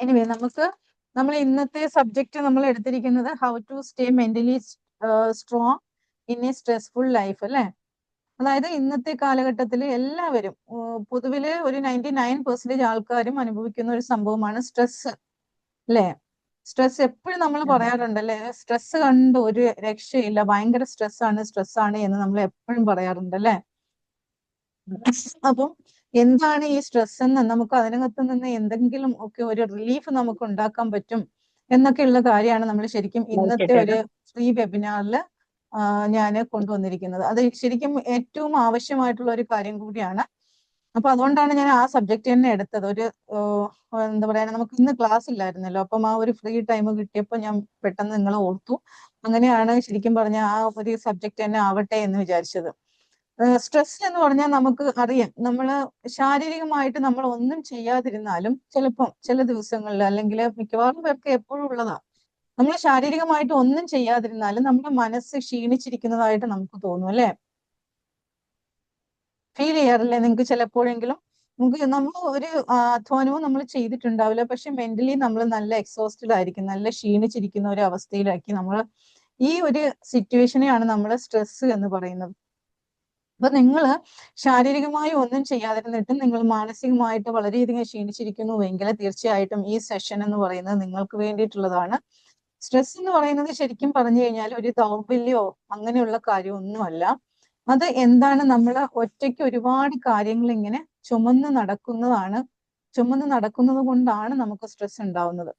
Anyway നമുക്ക് നമ്മൾ ഇന്നത്തെ സബ്ജക്റ്റ് നമ്മൾ എടുത്തിരിക്കുന്നത് how to stay mentally strong in a stressful life അല്ലെ? അതായത് ഇന്നത്തെ കാലഘട്ടത്തിൽ എല്ലാവരും പൊതുവിൽ ഒരു നയന്റി നയൻ പെർസെന്റേജ് ആൾക്കാരും അനുഭവിക്കുന്ന ഒരു സംഭവമാണ് സ്ട്രെസ് അല്ലേ? സ്ട്രെസ് എപ്പോഴും നമ്മൾ പറയാറുണ്ട് അല്ലെ സ്ട്രെസ് കണ്ട് ഒരു രക്ഷയില്ല. ഭയങ്കര സ്ട്രെസ് ആണ് സ്ട്രെസ് ആണ് എന്ന് നമ്മൾ എപ്പോഴും പറയാറുണ്ട് അല്ലെ അപ്പം എന്താണ് ഈ സ്ട്രെസ് എന്ന് നമുക്ക് അതിനകത്ത് നിന്ന് എന്തെങ്കിലും ഒക്കെ ഒരു റിലീഫ് നമുക്ക് ഉണ്ടാക്കാൻ പറ്റും എന്നൊക്കെയുള്ള കാര്യമാണ് നമ്മൾ ശരിക്കും ഇന്നത്തെ ഒരു ഫ്രീ വെബിനാറിൽ ഞാൻ കൊണ്ടുവന്നിരിക്കുന്നത്. അത് ശരിക്കും ഏറ്റവും ആവശ്യമായിട്ടുള്ള ഒരു കാര്യം കൂടിയാണ്. അപ്പൊ അതുകൊണ്ടാണ് ഞാൻ ആ സബ്ജക്റ്റ് തന്നെ എടുത്തത്. ഒരു എന്താ പറയാ നമുക്ക് ഇന്ന് ക്ലാസ് ഇല്ലായിരുന്നല്ലോ. അപ്പം ആ ഒരു ഫ്രീ ടൈം കിട്ടിയപ്പോൾ ഞാൻ പെട്ടെന്ന് നിങ്ങളെ ഓർത്തു. അങ്ങനെയാണ് ശരിക്കും പറഞ്ഞ ആ ഒരു സബ്ജക്ട് തന്നെ ആവട്ടെ എന്ന് വിചാരിച്ചത്. സ്ട്രെസ് എന്ന് പറഞ്ഞാൽ നമുക്ക് അറിയാം. നമ്മൾ ശാരീരികമായിട്ട് നമ്മൾ ഒന്നും ചെയ്യാതിരുന്നാലും ചിലപ്പം ചില ദിവസങ്ങളിൽ അല്ലെങ്കിൽ മിക്കവാറും പേർക്ക് എപ്പോഴും ഉള്ളതാ നമ്മൾ ശാരീരികമായിട്ട് ഒന്നും ചെയ്യാതിരുന്നാലും നമ്മുടെ മനസ്സ് ക്ഷീണിച്ചിരിക്കുന്നതായിട്ട് നമുക്ക് തോന്നും അല്ലെ? ഫീൽ ചെയ്യാറില്ലേ നിങ്ങൾക്ക് ചിലപ്പോഴെങ്കിലും? നമുക്ക് നമ്മൾ ഒരു അധ്വാനവും നമ്മൾ ചെയ്തിട്ടുണ്ടാവില്ല. പക്ഷെ മെന്റലി നമ്മൾ നല്ല എക്സോസ്റ്റഡ് ആയിരിക്കും നല്ല ക്ഷീണിച്ചിരിക്കുന്ന ഒരു അവസ്ഥയിലാക്കി നമ്മൾ ഈ ഒരു സിറ്റുവേഷനെയാണ് നമ്മൾ സ്ട്രെസ് എന്ന് പറയുന്നത്. അപ്പൊ നിങ്ങൾ ശാരീരികമായി ഒന്നും ചെയ്യാതിരുന്നിട്ടും നിങ്ങൾ മാനസികമായിട്ട് വളരെയധികം ക്ഷീണിച്ചിരിക്കുന്നുവെങ്കിൽ തീർച്ചയായിട്ടും ഈ സെഷൻ എന്ന് പറയുന്നത് നിങ്ങൾക്ക് വേണ്ടിയിട്ടുള്ളതാണ്. സ്ട്രെസ് എന്ന് പറയുന്നത് ശരിക്കും പറഞ്ഞു കഴിഞ്ഞാൽ ഒരു ദൗർബല്യോ അങ്ങനെയുള്ള കാര്യമൊന്നുമല്ല. അത് എന്താണ് നമ്മൾ ഒറ്റയ്ക്ക് ഒരുപാട് കാര്യങ്ങൾ ഇങ്ങനെ ചുമന്ന് നടക്കുന്നതാണ് ചുമന്ന് നടക്കുന്നത് കൊണ്ടാണ് നമുക്ക് സ്ട്രെസ് ഉണ്ടാവുന്നത്.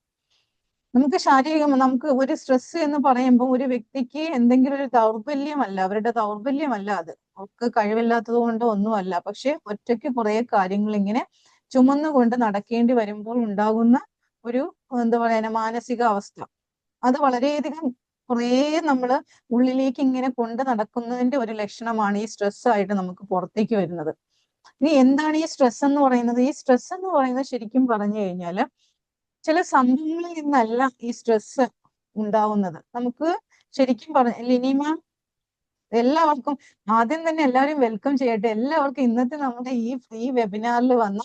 നമുക്ക് ശാരീരികം നമുക്ക് ഒരു സ്ട്രെസ് എന്ന് പറയുമ്പോൾ ഒരു വ്യക്തിക്ക് എന്തെങ്കിലും ഒരു ദൗർബല്യമല്ല അവരുടെ ദൗർബല്യമല്ല അത്. അവർക്ക് കഴിവില്ലാത്തത് കൊണ്ടോ ഒന്നുമല്ല. പക്ഷെ ഒറ്റയ്ക്ക് കുറെ കാര്യങ്ങൾ ഇങ്ങനെ ചുമന്നുകൊണ്ട് നടക്കേണ്ടി വരുമ്പോൾ ഉണ്ടാകുന്ന ഒരു എന്താ പറയുക മാനസിക അവസ്ഥ. അത് വളരെയധികം കുറേ നമ്മൾ ഉള്ളിലേക്ക് ഇങ്ങനെ കൊണ്ട് നടക്കുന്നതിന്റെ ഒരു ലക്ഷണമാണ് ഈ സ്ട്രെസ് ആയിട്ട് നമുക്ക് പുറത്തേക്ക് വരുന്നത്. ഇനി എന്താണ് ഈ സ്ട്രെസ് എന്ന് പറയുന്നത്? ഈ സ്ട്രെസ് എന്ന് പറയുന്നത് ശരിക്കും പറഞ്ഞു കഴിഞ്ഞാൽ ചില സംഭവങ്ങളിൽ നിന്നല്ല ഈ സ്ട്രെസ് ഉണ്ടാവുന്നത്. നമുക്ക് ശരിക്കും പറഞ്ഞ ലിനിമ എല്ലാവർക്കും ആദ്യം തന്നെ എല്ലാവരും വെൽക്കം ചെയ്യട്ടെ. എല്ലാവർക്കും ഇന്നത്തെ നമ്മുടെ ഈ ഫ്രീ വെബിനാറിൽ വന്ന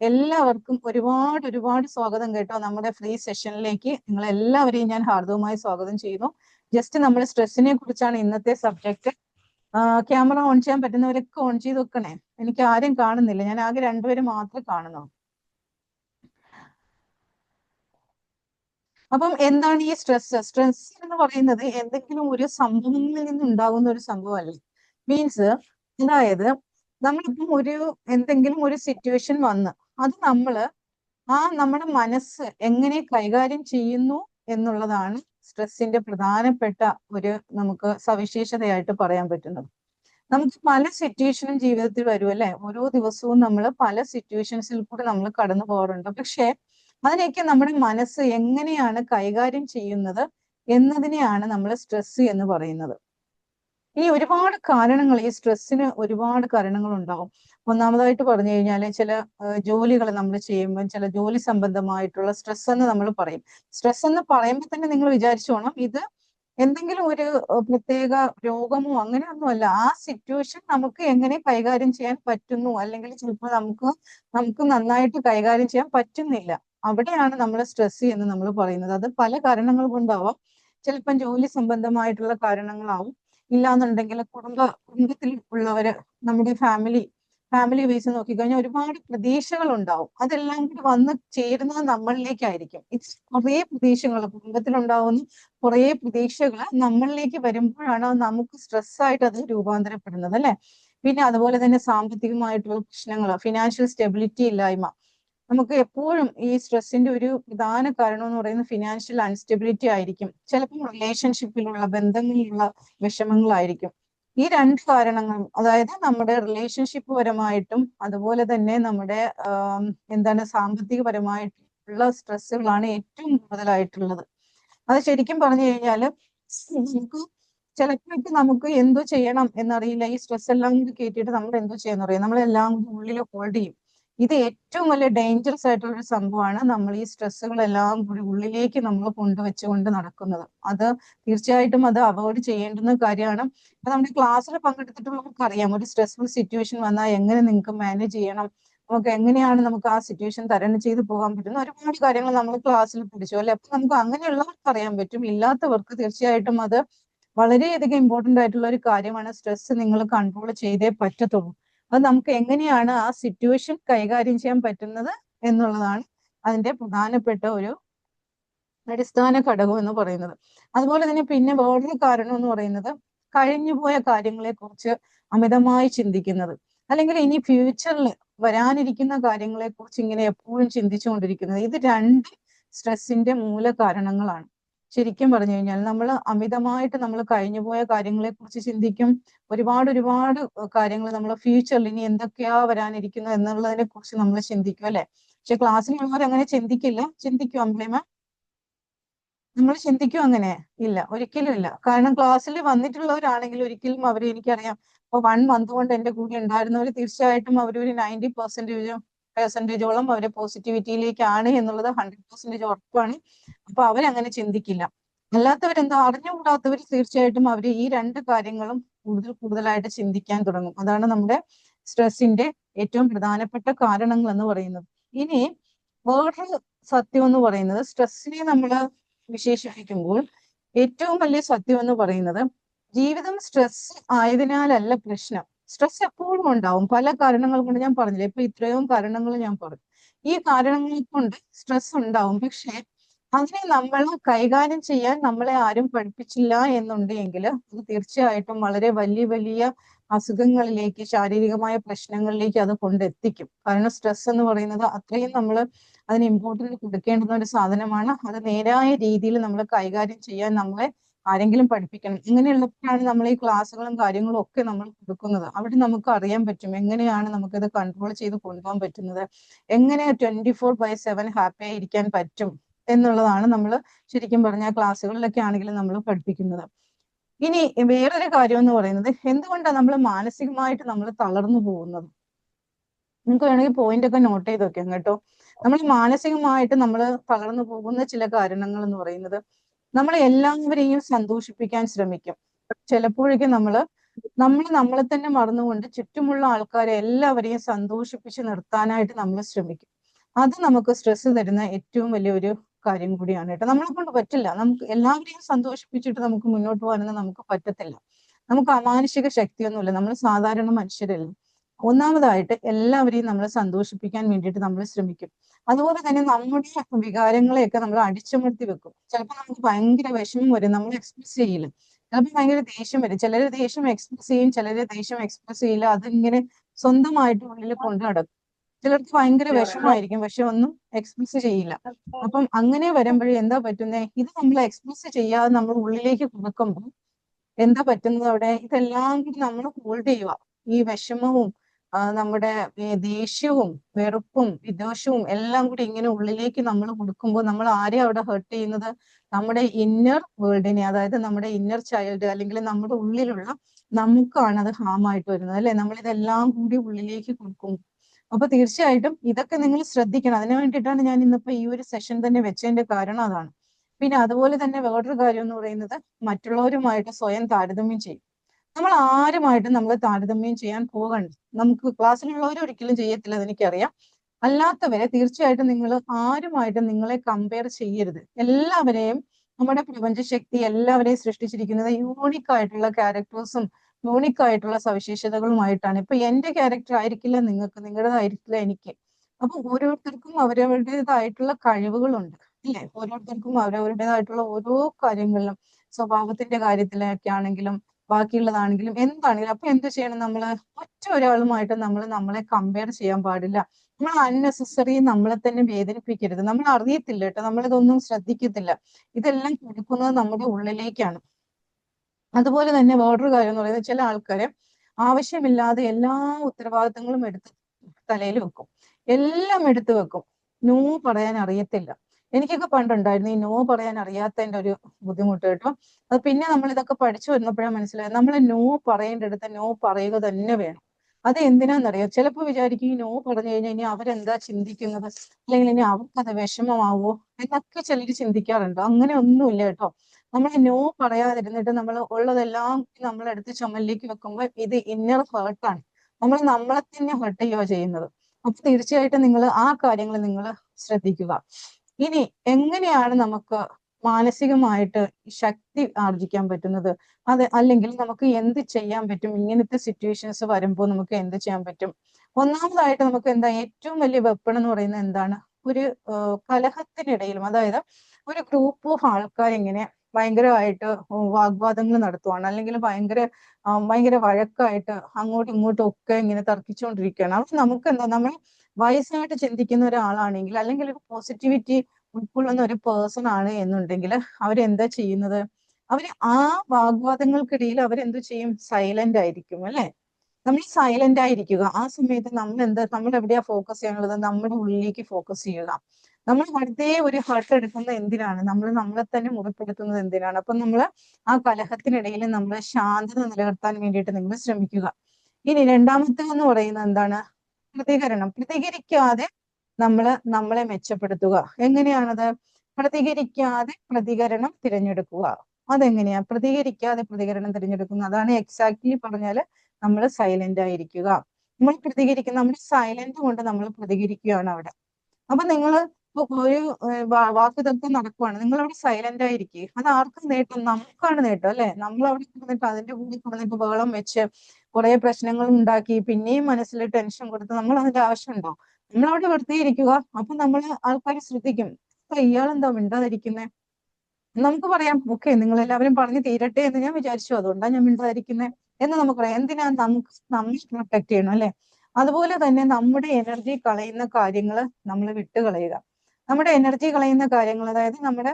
എല്ലാവർക്കും ഒരുപാട് ഒരുപാട് സ്വാഗതം കേട്ടോ. നമ്മുടെ ഫ്രീ സെഷനിലേക്ക് നിങ്ങൾ എല്ലാവരെയും ഞാൻ ഹാർദവുമായി സ്വാഗതം ചെയ്യുന്നു. ജസ്റ്റ് നമ്മൾ സ്ട്രെസ്സിനെ കുറിച്ചാണ് ഇന്നത്തെ സബ്ജക്ട് ക്യാമറ ഓൺ ചെയ്യാൻ പറ്റുന്നവരൊക്കെ ഓൺ ചെയ്ത് വെക്കണേ. എനിക്ക് ആരും കാണുന്നില്ല. ഞാൻ ആകെ രണ്ടുപേര് മാത്രമേ കാണുന്നു അപ്പം എന്താണ് ഈ സ്ട്രെസ് സ്ട്രെസ് എന്ന് പറയുന്നത് എന്തെങ്കിലും ഒരു സംഭവങ്ങളിൽ നിന്ന് ഉണ്ടാകുന്ന ഒരു സംഭവമല്ല? മീൻസ് അതായത് നമ്മളിപ്പം ഒരു എന്തെങ്കിലും ഒരു സിറ്റുവേഷൻ വന്ന് അത് നമ്മൾ ആ നമ്മുടെ മനസ്സ് എങ്ങനെ കൈകാര്യം ചെയ്യുന്നു എന്നുള്ളതാണ് സ്ട്രെസ്സിന്റെ പ്രധാനപ്പെട്ട ഒരു നമുക്ക് സവിശേഷതയായിട്ട് പറയാൻ പറ്റുന്നത്. നമുക്ക് പല സിറ്റുവേഷനും ജീവിതത്തിൽ വരും അല്ലെ? ഓരോ ദിവസവും നമ്മൾ പല സിറ്റുവേഷൻസിൽ കൂടെ നമ്മൾ കടന്നു പോകാറുണ്ട്. പക്ഷെ അതിനെയൊക്കെ നമ്മുടെ മനസ്സ് എങ്ങനെയാണ് കൈകാര്യം ചെയ്യുന്നത് എന്നതിനെയാണ് നമ്മൾ സ്ട്രെസ് എന്ന് പറയുന്നത്. ഈ ഒരുപാട് കാരണങ്ങൾ ഈ സ്ട്രെസ്സിന് ഒരുപാട് കാരണങ്ങൾ ഉണ്ടാകും ഒന്നാമതായിട്ട് പറഞ്ഞു കഴിഞ്ഞാൽ ചില ജോലികൾ നമ്മൾ ചെയ്യുമ്പോൾ ചില ജോലി സംബന്ധമായിട്ടുള്ള സ്ട്രെസ് എന്ന് നമ്മൾ പറയും. സ്ട്രെസ് എന്ന് പറയുമ്പോൾ തന്നെ നിങ്ങൾ വിചാരിച്ചോണം ഇത് എന്തെങ്കിലും ഒരു പ്രത്യേക രോഗമോ അങ്ങനെ അങ്ങനെയൊന്നുമല്ല ആ സിറ്റുവേഷൻ നമുക്ക് എങ്ങനെ കൈകാര്യം ചെയ്യാൻ പറ്റുന്നു? അല്ലെങ്കിൽ ചിലപ്പോൾ നമുക്ക് നമുക്ക് നന്നായിട്ട് കൈകാര്യം ചെയ്യാൻ പറ്റുന്നില്ല. അവിടെയാണ് നമ്മൾ സ്ട്രെസ് എന്ന് നമ്മൾ പറയുന്നത്. അത് പല കാരണങ്ങൾ കൊണ്ടാവാം. ചിലപ്പം ജോലി സംബന്ധമായിട്ടുള്ള കാരണങ്ങളാവും. ഇല്ലാന്നുണ്ടെങ്കിൽ കുടുംബ കുടുംബത്തിൽ ഉള്ളവര് നമ്മുടെ ഫാമിലി ഫാമിലി ബേസ് നോക്കിക്കഴിഞ്ഞാൽ ഒരുപാട് പ്രതീക്ഷകൾ ഉണ്ടാവും അതെല്ലാം കൂടി വന്ന് ചേരുന്നത് നമ്മളിലേക്കായിരിക്കും. കുറേ പ്രതീക്ഷകൾ കുടുംബത്തിലുണ്ടാവുന്ന കുറേ പ്രതീക്ഷകൾ നമ്മളിലേക്ക് വരുമ്പോഴാണ് നമുക്ക് സ്ട്രെസ് ആയിട്ട് അത് രൂപാന്തരപ്പെടുന്നത് അല്ലെ? പിന്നെ അതുപോലെ തന്നെ സാമ്പത്തികമായിട്ടുള്ള പ്രശ്നങ്ങൾ ഫിനാൻഷ്യൽ സ്റ്റെബിലിറ്റി ഇല്ലായ്മ നമുക്ക് എപ്പോഴും ഈ സ്ട്രെസ്സിന്റെ ഒരു പ്രധാന കാരണം എന്ന് പറയുന്നത് ഫിനാൻഷ്യൽ അൺസ്റ്റെബിലിറ്റി ആയിരിക്കും. ചിലപ്പോൾ റിലേഷൻഷിപ്പിലുള്ള ബന്ധങ്ങളിലുള്ള വിഷമങ്ങളായിരിക്കും. ഈ രണ്ട് കാരണങ്ങളും അതായത് നമ്മുടെ റിലേഷൻഷിപ്പ് പരമായിട്ടും അതുപോലെ തന്നെ നമ്മുടെ എന്താണ് സാമ്പത്തികപരമായിട്ടുള്ള സ്ട്രെസ്സുകളാണ് ഏറ്റവും കൂടുതലായിട്ടുള്ളത്. അത് ശരിക്കും പറഞ്ഞു കഴിഞ്ഞാൽ നമുക്ക് ചിലപ്പോഴൊക്കെ നമുക്ക് എന്തോ ചെയ്യണം എന്നറിയില്ല. ഈ സ്ട്രെസ് എല്ലാം കൂടി കയറ്റിയിട്ട് നമ്മൾ എന്തോ ചെയ്യാന്ന് അറിയാം. നമ്മളെല്ലാം ഉള്ളിൽ ഹോൾഡ് ചെയ്യും. ഇത് ഏറ്റവും വലിയ ഡേഞ്ചറസ് ആയിട്ടുള്ള ഒരു സംഭവമാണ് നമ്മൾ ഈ സ്ട്രെസ്സുകളെല്ലാം കൂടി ഉള്ളിലേക്ക് നമ്മൾ കൊണ്ടുവച്ചുകൊണ്ട് നടക്കുന്നത്. അത് തീർച്ചയായിട്ടും അത് അവോയ്ഡ് ചെയ്യേണ്ടുന്ന കാര്യമാണ്. അപ്പൊ നമ്മുടെ ക്ലാസ്സിൽ പങ്കെടുത്തിട്ടുള്ളവർക്ക് അറിയാം ഒരു സ്ട്രെസ്ഫുൾ സിറ്റുവേഷൻ വന്നാൽ എങ്ങനെ നിങ്ങൾക്ക് മാനേജ് ചെയ്യണം നമുക്ക് എങ്ങനെയാണ് നമുക്ക് ആ സിറ്റുവേഷൻ തരണം ചെയ്തു പോകാൻ പറ്റുന്ന ഒരുപാട് കാര്യങ്ങൾ നമ്മൾ ക്ലാസ്സിൽ പഠിച്ചു. അല്ലെ? അപ്പൊ നമുക്ക് അങ്ങനെയുള്ളവർക്ക് അറിയാൻ പറ്റും. ഇല്ലാത്തവർക്ക് തീർച്ചയായിട്ടും അത് വളരെയധികം ഇമ്പോർട്ടന്റ് ആയിട്ടുള്ള ഒരു കാര്യമാണ്. സ്ട്രെസ് നിങ്ങൾ കൺട്രോൾ ചെയ്തേ പറ്റത്തുള്ളൂ. അത് നമുക്ക് എങ്ങനെയാണ് ആ സിറ്റുവേഷൻ കൈകാര്യം ചെയ്യാൻ പറ്റുന്നത് എന്നുള്ളതാണ് അതിന്റെ പ്രധാനപ്പെട്ട ഒരു അടിസ്ഥാന ഘടകം എന്ന് പറയുന്നത്. അതുപോലെ തന്നെ പിന്നെ വേറൊരു കാരണം എന്ന് പറയുന്നത് കഴിഞ്ഞുപോയ കാര്യങ്ങളെ കുറിച്ച് അമിതമായി ചിന്തിക്കുന്നത്. അല്ലെങ്കിൽ ഇനി ഫ്യൂച്ചറിൽ വരാനിരിക്കുന്ന കാര്യങ്ങളെ കുറിച്ച് ഇങ്ങനെ എപ്പോഴും ചിന്തിച്ചുകൊണ്ടിരിക്കുന്നത്. ഇത് രണ്ട് സ്ട്രെസ്സിന്റെ മൂല കാരണങ്ങളാണ് ശരിക്കും പറഞ്ഞു കഴിഞ്ഞാൽ നമ്മൾ അമിതമായിട്ട് നമ്മൾ കഴിഞ്ഞുപോയ കാര്യങ്ങളെ കുറിച്ച് ചിന്തിക്കും. ഒരുപാട് ഒരുപാട് കാര്യങ്ങൾ നമ്മൾ ഫ്യൂച്ചറിൽ ഇനി എന്തൊക്കെയാ വരാനിരിക്കുന്നത് എന്നുള്ളതിനെ കുറിച്ച് നമ്മൾ ചിന്തിക്കും അല്ലെ? പക്ഷെ ക്ലാസ്സിലുള്ളവർ അങ്ങനെ ചിന്തിക്കില്ല. ചിന്തിക്കും അമ്പിളിമ നമ്മൾ ചിന്തിക്കും അങ്ങനെ? ഇല്ല. ഒരിക്കലും ഇല്ല. കാരണം ക്ലാസ്സിൽ വന്നിട്ടുള്ളവരാണെങ്കിൽ ഒരിക്കലും അവർ എനിക്കറിയാം. ഇപ്പൊ വൺ മന്ത് കൊണ്ട് എന്റെ കൂടെ ഉണ്ടായിരുന്നവർ തീർച്ചയായിട്ടും അവർ ഒരു നയന്റി പെർസെന്റേജ് പെർസെന്റേജോളം അവരെ പോസിറ്റിവിറ്റിയിലേക്കാണ് എന്നുള്ളത് ഹൺഡ്രഡ് പെർസെന്റേജ് ഉറപ്പാണ്. അപ്പൊ അവരങ്ങനെ ചിന്തിക്കില്ല. അല്ലാത്തവരെന്താ അറിഞ്ഞുകൂടാത്തവർ തീർച്ചയായിട്ടും അവർ ഈ രണ്ട് കാര്യങ്ങളും കൂടുതൽ കൂടുതലായിട്ട് ചിന്തിക്കാൻ തുടങ്ങും. അതാണ് നമ്മുടെ സ്ട്രെസ്സിന്റെ ഏറ്റവും പ്രധാനപ്പെട്ട കാരണങ്ങൾ എന്ന് പറയുന്നത്. ഇനി വേറൊരു സത്യം എന്ന് പറയുന്നത് സ്ട്രെസ്സിനെ നമ്മൾ വിശേഷിപ്പിക്കുമ്പോൾ ഏറ്റവും വലിയ സത്യം എന്ന് പറയുന്നത് ജീവിതം സ്ട്രെസ് ആയതിനാലല്ല പ്രശ്നം. സ്ട്രെസ് എപ്പോഴും ഉണ്ടാവും. പല കാരണങ്ങൾ കൊണ്ട് ഞാൻ പറഞ്ഞില്ല? ഇപ്പൊ ഇത്രയും കാരണങ്ങൾ ഞാൻ പറഞ്ഞു. ഈ കാരണങ്ങൾ കൊണ്ട് സ്ട്രെസ് ഉണ്ടാവും. പക്ഷെ അതിനെ നമ്മൾ കൈകാര്യം ചെയ്യാൻ നമ്മളെ ആരും പഠിപ്പിച്ചില്ല എന്നുണ്ടെങ്കിൽ അത് തീർച്ചയായിട്ടും വളരെ വലിയ വലിയ അസുഖങ്ങളിലേക്ക് ശാരീരികമായ പ്രശ്നങ്ങളിലേക്ക് അത് കൊണ്ടെത്തിക്കും കാരണം സ്ട്രെസ് എന്ന് പറയുന്നത് അത്രയും നമ്മൾ അതിന് ഇമ്പോർട്ടൻസ് കൊടുക്കേണ്ടുന്ന ഒരു സാധനമാണ്. അത് നേരായ രീതിയിൽ നമ്മൾ കൈകാര്യം ചെയ്യാൻ നമ്മളെ ആരെങ്കിലും പഠിപ്പിക്കണം. ഇങ്ങനെയുള്ളപ്പോഴാണ് നമ്മൾ ഈ ക്ലാസ്സുകളും കാര്യങ്ങളും ഒക്കെ നമ്മൾ കൊടുക്കുന്നത്. അവിടെ നമുക്ക് അറിയാൻ പറ്റും എങ്ങനെയാണ് നമുക്കിത് കൺട്രോൾ ചെയ്ത് കൊണ്ടുപോകാൻ പറ്റുന്നത്. എങ്ങനെ twenty four by seven happy ആയിരിക്കാൻ പറ്റും എന്നുള്ളതാണ് നമ്മൾ ശരിക്കും പറഞ്ഞ ക്ലാസ്സുകളിലൊക്കെ ആണെങ്കിലും നമ്മൾ പഠിപ്പിക്കുന്നത്. ഇനി വേറൊരു കാര്യം എന്ന് പറയുന്നത് എന്തുകൊണ്ടാണ് നമ്മൾ മാനസികമായിട്ട് നമ്മൾ തളർന്നു പോകുന്നത്? നിങ്ങൾക്ക് വേണമെങ്കിൽ പോയിന്റ് ഒക്കെ നോട്ട് ചെയ്ത് വെക്കാം കേട്ടോ. നമ്മൾ മാനസികമായിട്ട് നമ്മൾ തളർന്നു പോകുന്ന ചില കാരണങ്ങൾ എന്ന് പറയുന്നത് നമ്മൾ എല്ലാവരെയും സന്തോഷിപ്പിക്കാൻ ശ്രമിക്കും. ചിലപ്പോഴൊക്കെ നമ്മൾ നമ്മൾ നമ്മളെ തന്നെ മറന്നുകൊണ്ട് ചുറ്റുമുള്ള ആൾക്കാരെ എല്ലാവരെയും സന്തോഷിപ്പിച്ച് നിർത്താനായിട്ട് നമ്മൾ ശ്രമിക്കും. അത് നമുക്ക് സ്ട്രെസ് തരുന്ന ഏറ്റവും വലിയൊരു കാര്യം കൂടിയാണ് കേട്ടോ. നമ്മളെ കൊണ്ട് പറ്റില്ല. നമുക്ക് എല്ലാവരെയും സന്തോഷിപ്പിച്ചിട്ട് നമുക്ക് മുന്നോട്ട് പോകാനൊന്നും നമുക്ക് പറ്റത്തില്ല. നമുക്ക് അമാനുഷിക ശക്തിയൊന്നുമില്ല. നമ്മൾ സാധാരണ മനുഷ്യരല്ല. ഒന്നാമതായിട്ട് എല്ലാവരെയും നമ്മൾ സന്തോഷിപ്പിക്കാൻ വേണ്ടിയിട്ട് നമ്മൾ ശ്രമിക്കും. അതുപോലെ തന്നെ നമ്മുടെ വികാരങ്ങളെയൊക്കെ നമ്മൾ അടിച്ചമർത്തി വെക്കും. ചിലപ്പോൾ നമുക്ക് ഭയങ്കര വിഷമം വരും നമ്മൾ എക്സ്പ്രസ് ചെയ്യില്ല. ചിലപ്പോൾ ഭയങ്കര ദേഷ്യം വരും. ചിലർ ദേഷ്യം എക്സ്പ്രസ് ചെയ്യും ചിലർ ദേഷ്യം എക്സ്പ്രസ് ചെയ്യില്ല. അതിങ്ങനെ സ്വന്തമായിട്ട് ഉള്ളിൽ കൊണ്ടു നടക്കും. ചിലർക്ക് ഭയങ്കര വിഷമായിരിക്കും പക്ഷെ ഒന്നും എക്സ്പ്രസ് ചെയ്യില്ല. അപ്പം അങ്ങനെ വരുമ്പോഴേ എന്താ പറ്റുന്നത് ഇത് നമ്മൾ എക്സ്പ്രസ് ചെയ്യാതെ നമ്മൾ ഉള്ളിലേക്ക് കൊടുക്കുമ്പോൾ എന്താ പറ്റുന്നത് അവിടെ? ഇതെല്ലാം കൂടി നമ്മൾ ഹോൾഡ് ചെയ്യുക. ഈ വിഷമവും നമ്മുടെ ദേഷ്യവും വെറുപ്പും വിദ്വേഷവും എല്ലാം കൂടി ഇങ്ങനെ ഉള്ളിലേക്ക് നമ്മൾ കൊടുക്കുമ്പോൾ നമ്മൾ ആരെയും അവിടെ ഹേർട്ട് ചെയ്യുന്നത്? നമ്മുടെ ഇന്നർ വേൾഡിനെ അതായത് നമ്മുടെ ഇന്നർ ചൈൽഡ് അല്ലെങ്കിൽ നമ്മുടെ ഉള്ളിലുള്ള നമുക്കാണ് അത് ഹാമായിട്ട് വരുന്നത് അല്ലെ? നമ്മൾ ഇതെല്ലാം കൂടി ഉള്ളിലേക്ക് കൊടുക്കും. അപ്പൊ തീർച്ചയായിട്ടും ഇതൊക്കെ നിങ്ങൾ ശ്രദ്ധിക്കണം. അതിനു വേണ്ടിയിട്ടാണ് ഞാൻ ഇന്നിപ്പോ ഈ ഒരു സെഷൻ തന്നെ വെച്ചതിന്റെ കാരണം അതാണ്. പിന്നെ അതുപോലെ തന്നെ വേറൊരു കാര്യം എന്ന് പറയുന്നത് മറ്റുള്ളവരുമായിട്ട് സ്വയം താരതമ്യം ചെയ്യും. നമ്മൾ ആരുമായിട്ടും നമ്മൾ താരതമ്യം ചെയ്യാൻ പോകണ്ട. നമുക്ക് ക്ലാസ്സിലുള്ളവർ ഒരിക്കലും ചെയ്യത്തില്ല അതെനിക്കറിയാം അല്ലാത്തവരെ തീർച്ചയായിട്ടും നിങ്ങൾ ആരുമായിട്ടും നിങ്ങളെ കമ്പയർ ചെയ്യരുത്. എല്ലാവരെയും നമ്മുടെ പ്രപഞ്ചശക്തി എല്ലാവരെയും സൃഷ്ടിച്ചിരിക്കുന്നത് യൂണിക് ആയിട്ടുള്ള ക്യാരക്ടേഴ്സും യൂണിക് ആയിട്ടുള്ള സവിശേഷതകളുമായിട്ടാണ്. ഇപ്പൊ എന്റെ ക്യാരക്ടർ ആയിരിക്കില്ല നിങ്ങൾക്ക് നിങ്ങളുടേതായിരിക്കില്ല എനിക്ക്. അപ്പൊ ഓരോരുത്തർക്കും അവരവരുടേതായിട്ടുള്ള കഴിവുകളുണ്ട് അല്ലെ ഓരോരുത്തർക്കും അവരവരുടേതായിട്ടുള്ള ഓരോ കാര്യങ്ങളിലും സ്വഭാവത്തിന്റെ കാര്യത്തിലൊക്കെ ആണെങ്കിലും ബാക്കിയുള്ളതാണെങ്കിലും എന്താണെങ്കിലും അപ്പൊ എന്ത് ചെയ്യണം നമ്മൾ ഒറ്റ ഒരാളുമായിട്ട് നമ്മൾ നമ്മളെ കമ്പയർ ചെയ്യാൻ പാടില്ല. നമ്മൾ അൺനെസസറി നമ്മളെ തന്നെ വേദനിപ്പിക്കരുത്. നമ്മൾ അറിയത്തില്ല കേട്ടോ. നമ്മളിതൊന്നും ശ്രദ്ധിക്കത്തില്ല. ഇതെല്ലാം കൊടുക്കുന്നത് നമ്മുടെ ഉള്ളിലേക്കാണ്. അതുപോലെ തന്നെ വേറൊരു കാര്യം എന്ന് പറയുന്നത് ചില ആൾക്കാരെ ആവശ്യമില്ലാതെ എല്ലാ ഉത്തരവാദിത്തങ്ങളും എടുത്ത് തലയിൽ വെക്കും. എല്ലാം എടുത്തു വെക്കും. നോ പറയാൻ അറിയത്തില്ല. എനിക്കൊക്കെ പണ്ടുണ്ടായിരുന്നു. ഈ നോ പറയാൻ അറിയാത്തതിന്റെ ഒരു ബുദ്ധിമുട്ട് കേട്ടോ. അത് പിന്നെ നമ്മൾ ഇതൊക്കെ പഠിച്ചു വരുന്നപ്പോഴാണ് മനസ്സിലായത്. നമ്മൾ നോ പറയേണ്ടടുത്ത് നോ പറയുക തന്നെ വേണം. അത് എന്തിനാണെന്നറിയോ? ചിലപ്പോൾ വിചാരിക്കും ഈ നോ പറഞ്ഞു കഴിഞ്ഞാൽ ഇനി അവരെന്താ ചിന്തിക്കുന്നത്? അല്ലെങ്കിൽ ഇനി അവർക്കത് വിഷമമാവോ? എന്നൊക്കെ ചിലർ ചിന്തിക്കാറുണ്ട്. അങ്ങനെ ഒന്നുമില്ല കേട്ടോ. നമ്മൾ നോ പറയാതിരുന്നിട്ട് നമ്മൾ ഉള്ളതെല്ലാം നമ്മൾ എടുത്ത് ചുമലിലേക്ക് വെക്കുമ്പോൾ ഇത് ഇന്നർ ഹേർട്ടാണ് നമ്മൾ നമ്മളെ തന്നെ ഹേർട്ട് ചെയ്യുക ചെയ്യുന്നത്. അപ്പൊ തീർച്ചയായിട്ടും നിങ്ങൾ ആ കാര്യങ്ങൾ നിങ്ങൾ ശ്രദ്ധിക്കുക. ഇനി എങ്ങനെയാണ് നമുക്ക് മാനസികമായിട്ട് ശക്തി ആർജിക്കാൻ പറ്റുന്നത്? അത് അല്ലെങ്കിൽ നമുക്ക് എന്ത് ചെയ്യാൻ പറ്റും? ഇങ്ങനത്തെ സിറ്റുവേഷൻസ് വരുമ്പോൾ നമുക്ക് എന്ത് ചെയ്യാൻ പറ്റും? ഒന്നാമതായിട്ട് നമുക്ക് എന്താ ഏറ്റവും വലിയ വെപ്പൺ എന്ന് പറയുന്നത് എന്താണ്? ഒരു കലഹത്തിനിടയിലും അതായത് ഒരു ഗ്രൂപ്പ് ഓഫ് ആൾക്കാർ ഇങ്ങനെ ഭയങ്കരമായിട്ട് വാഗ്വാദങ്ങൾ നടത്തുവാണ്. അല്ലെങ്കിൽ ഭയങ്കര ഭയങ്കര വഴക്കായിട്ട് അങ്ങോട്ടും ഇങ്ങോട്ടും ഒക്കെ ഇങ്ങനെ തർക്കിച്ചുകൊണ്ടിരിക്കുകയാണ്. അപ്പൊ നമുക്ക് എന്താ നമ്മൾ വയസ്സായിട്ട് ചിന്തിക്കുന്ന ഒരാളാണെങ്കിൽ അല്ലെങ്കിൽ ഒരു പോസിറ്റിവിറ്റി ഉൾക്കൊള്ളുന്ന ഒരു പേഴ്സൺ ആണ് എന്നുണ്ടെങ്കിൽ അവരെന്താ ചെയ്യുന്നത്? അവർ ആ വാഗ്വാദങ്ങൾക്കിടയിൽ അവരെന്തു ചെയ്യും? സൈലന്റ് ആയിരിക്കും അല്ലെ? നമ്മൾ സൈലന്റ് ആയിരിക്കുക. ആ സമയത്ത് നമ്മൾ എന്താ നമ്മൾ എവിടെയാ ഫോക്കസ് ചെയ്യാനുള്ളത്? നമ്മുടെ ഉള്ളിലേക്ക് ഫോക്കസ് ചെയ്യുക. നമ്മൾ വെറുതെ ഒരു ഹർട്ട് എടുക്കുന്നത് എന്തിനാണ്? നമ്മൾ നമ്മളെ തന്നെ മുറിപ്പെടുത്തുന്നത് എന്തിനാണ്? അപ്പൊ നമ്മൾ ആ കലഹത്തിനിടയിൽ നമ്മൾ ശാന്തത നിലനിർത്താൻ വേണ്ടിയിട്ട് നിങ്ങൾ ശ്രമിക്കുക. ഇനി രണ്ടാമത്തെ എന്ന് പറയുന്നത് എന്താണ്? പ്രതികരണം. പ്രതികരിക്കാതെ നമ്മൾ നമ്മളെ മെച്ചപ്പെടുത്തുക. എങ്ങനെയാണത്? പ്രതികരിക്കാതെ പ്രതികരണം തിരഞ്ഞെടുക്കുക. അതെങ്ങനെയാ? പ്രതികരിക്കാതെ പ്രതികരണം തിരഞ്ഞെടുക്കുന്നത് അതാണ് എക്സാക്ട്ലി പറഞ്ഞാൽ നമ്മൾ സൈലന്റ് ആയിരിക്കുക. നമ്മൾ പ്രതികരിക്കുന്ന നമ്മൾ സൈലന്റ് കൊണ്ട് നമ്മൾ പ്രതികരിക്കുകയാണ് അവിടെ. അപ്പൊ നിങ്ങൾ ഒരു വാക്ക് തർക്കം നടക്കുവാണ്. നിങ്ങൾ അവിടെ സൈലന്റ് ആയിരിക്കുക അത് ആർക്കും നേട്ടം നമുക്കാണ് നേട്ടം അല്ലെ? നമ്മൾ അവിടെ കിടന്നിട്ട് അതിന്റെ കൂടി കിടന്നിട്ട് ബഹളം വെച്ച് കുറെ പ്രശ്നങ്ങൾ ഉണ്ടാക്കി പിന്നെയും മനസ്സിൽ ടെൻഷൻ കൊടുത്ത് നമ്മൾ അതിന്റെ ആവശ്യമുണ്ടോ നമ്മൾ അവിടെ വെറുതെ ഇരിക്കുക അപ്പൊ നമ്മൾ ആൾക്കാർ ശ്രദ്ധിക്കും. അപ്പൊ ഇയാൾ എന്താ മിണ്ടാതിരിക്കുന്നത് നമുക്ക് പറയാം ഓക്കെ നിങ്ങൾ എല്ലാവരും പറഞ്ഞു തീരട്ടെ എന്ന് ഞാൻ വിചാരിച്ചു. അതുകൊണ്ടാണ് ഞാൻ മിണ്ടാതിരിക്കുന്നത് എന്ന് നമുക്ക് പറയാം. എന്തിനാ നമുക്ക് നമ്മൾ പ്രൊട്ടക്ട് ചെയ്യണം അല്ലെ? അതുപോലെ തന്നെ നമ്മുടെ എനർജി കളയുന്ന കാര്യങ്ങൾ നമ്മൾ വിട്ടുകളയുക. നമ്മുടെ എനർജി കളയുന്ന കാര്യങ്ങൾ അതായത് നമ്മുടെ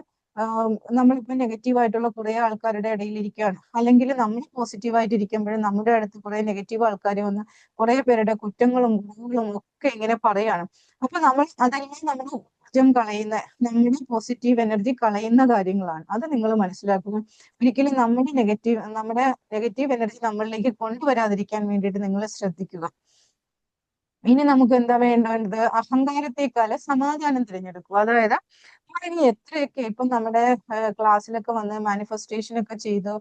നമ്മളിപ്പോ നെഗറ്റീവ് ആയിട്ടുള്ള കുറെ ആൾക്കാരുടെ ഇടയിൽ ഇരിക്കുകയാണ് അല്ലെങ്കിൽ നമ്മൾ പോസിറ്റീവ് ആയിട്ട് ഇരിക്കുമ്പോഴും നമ്മുടെ അടുത്ത് കുറെ നെഗറ്റീവ് ആൾക്കാർ വന്ന് കുറെ പേരുടെ കുറ്റങ്ങളും ഗുണങ്ങളും ഒക്കെ ഇങ്ങനെ പറയാണ്. അപ്പൊ നമ്മൾ അതെല്ലാം നമ്മൾ ഊർജം കളയുന്ന നമ്മുടെ പോസിറ്റീവ് എനർജി കളയുന്ന കാര്യങ്ങളാണ്. അത് നിങ്ങൾ മനസ്സിലാക്കുക. ഒരിക്കലും നമ്മുടെ നെഗറ്റീവ് നമ്മുടെ നെഗറ്റീവ് എനർജി നമ്മളിലേക്ക് കൊണ്ടുവരാതിരിക്കാൻ വേണ്ടിയിട്ട് നിങ്ങൾ ശ്രദ്ധിക്കുക. ഇനി നമുക്ക് എന്താ വേണ്ടത്? അഹങ്കാരത്തെക്കാൾ സമാധാനം തിരഞ്ഞെടുക്കുക. അതായത് ഇനി എത്രയൊക്കെ ഇപ്പം നമ്മുടെ ക്ലാസ്സിലൊക്കെ വന്ന് മാനിഫെസ്റ്റേഷൻ ഒക്കെ ചെയ്ത്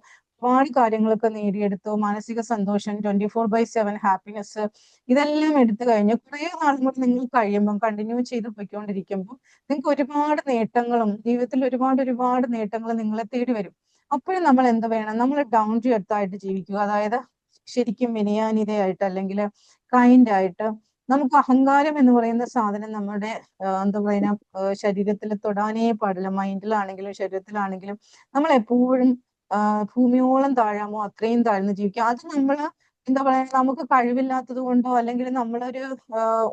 ഒരുപാട് കാര്യങ്ങളൊക്കെ നേടിയെടുത്തു. മാനസിക സന്തോഷം twenty four by seven happiness ഇതെല്ലാം എടുത്തു കഴിഞ്ഞ് കുറേ നാളും കൂടി നിങ്ങൾ കഴിയുമ്പോൾ കണ്ടിന്യൂ ചെയ്ത് പോയിക്കൊണ്ടിരിക്കുമ്പോൾ നിങ്ങൾക്ക് ഒരുപാട് നേട്ടങ്ങളും ജീവിതത്തിൽ ഒരുപാട് ഒരുപാട് നേട്ടങ്ങൾ നിങ്ങളെ തേടി വരും. അപ്പോഴും നമ്മൾ എന്ത് വേണം? നമ്മൾ ഡൗൺ ടു എർത്ത് ആയിട്ട് ജീവിക്കുക. അതായത് ശരിക്കും വിനയാനിതയായിട്ട് അല്ലെങ്കിൽ കൈൻഡ് ആയിട്ട് നമുക്ക് അഹങ്കാരം എന്ന് പറയുന്ന സാധനം നമ്മുടെ എന്താ പറയുക ശരീരത്തിൽ തൊടാനേ പാടില്ല. മൈൻഡിലാണെങ്കിലും ശരീരത്തിലാണെങ്കിലും നമ്മൾ എപ്പോഴും ഭൂമിയോളം താഴാമോ അത്രയും താഴ്ന്ന് ജീവിക്കുക. അത് നമ്മൾ എന്താ പറയാ നമുക്ക് കഴിവില്ലാത്തത് കൊണ്ടോ അല്ലെങ്കിൽ നമ്മളൊരു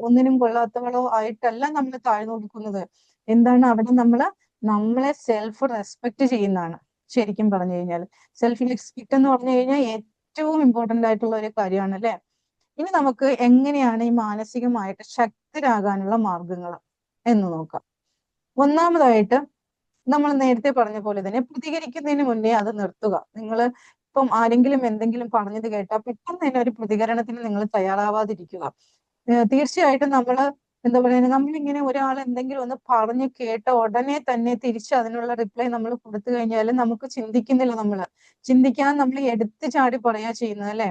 ഒന്നിനും കൊള്ളാത്തവളോ ആയിട്ടല്ല നമ്മൾ താഴ്ന്നു കൊടുക്കുന്നത് എന്താണ് അവിടെ നമ്മൾ നമ്മളെ സെൽഫ് റെസ്പെക്ട് ചെയ്യുന്നതാണ്. ശരിക്കും പറഞ്ഞു കഴിഞ്ഞാൽ. സെൽഫ് റെസ്പെക്ട് എന്ന് പറഞ്ഞു കഴിഞ്ഞാൽ ഏറ്റവും ഇമ്പോർട്ടന്റ് ആയിട്ടുള്ള ഒരു കാര്യമാണ് അല്ലെ? ഇനി നമുക്ക് എങ്ങനെയാണ് ഈ മാനസികമായിട്ട് ശക്തരാകാനുള്ള മാർഗങ്ങൾ എന്ന് നോക്കാം. ഒന്നാമതായിട്ട് നമ്മൾ നേരത്തെ പറഞ്ഞ പോലെ തന്നെ പ്രതികരിക്കുന്നതിന് മുന്നേ അത് നിർത്തുക. നിങ്ങൾ ഇപ്പം ആരെങ്കിലും എന്തെങ്കിലും പറഞ്ഞത് കേട്ടാൽ പെട്ടെന്ന് തന്നെ ഒരു പ്രതികരണത്തിന് നിങ്ങൾ തയ്യാറാവാതിരിക്കുക. തീർച്ചയായിട്ടും നമ്മൾ എന്താ പറയുക നമ്മളിങ്ങനെ ഒരാൾ എന്തെങ്കിലും ഒന്ന് പറഞ്ഞ് കേട്ട ഉടനെ തന്നെ തിരിച്ച് അതിനുള്ള റിപ്ലൈ നമ്മൾ കൊടുത്തു കഴിഞ്ഞാൽ നമുക്ക് ചിന്തിക്കുന്നില്ല നമ്മൾ ചിന്തിക്കാൻ നമ്മൾ എടുത്തു ചാടി പറയാ ചെയ്യുന്നത് അല്ലെ?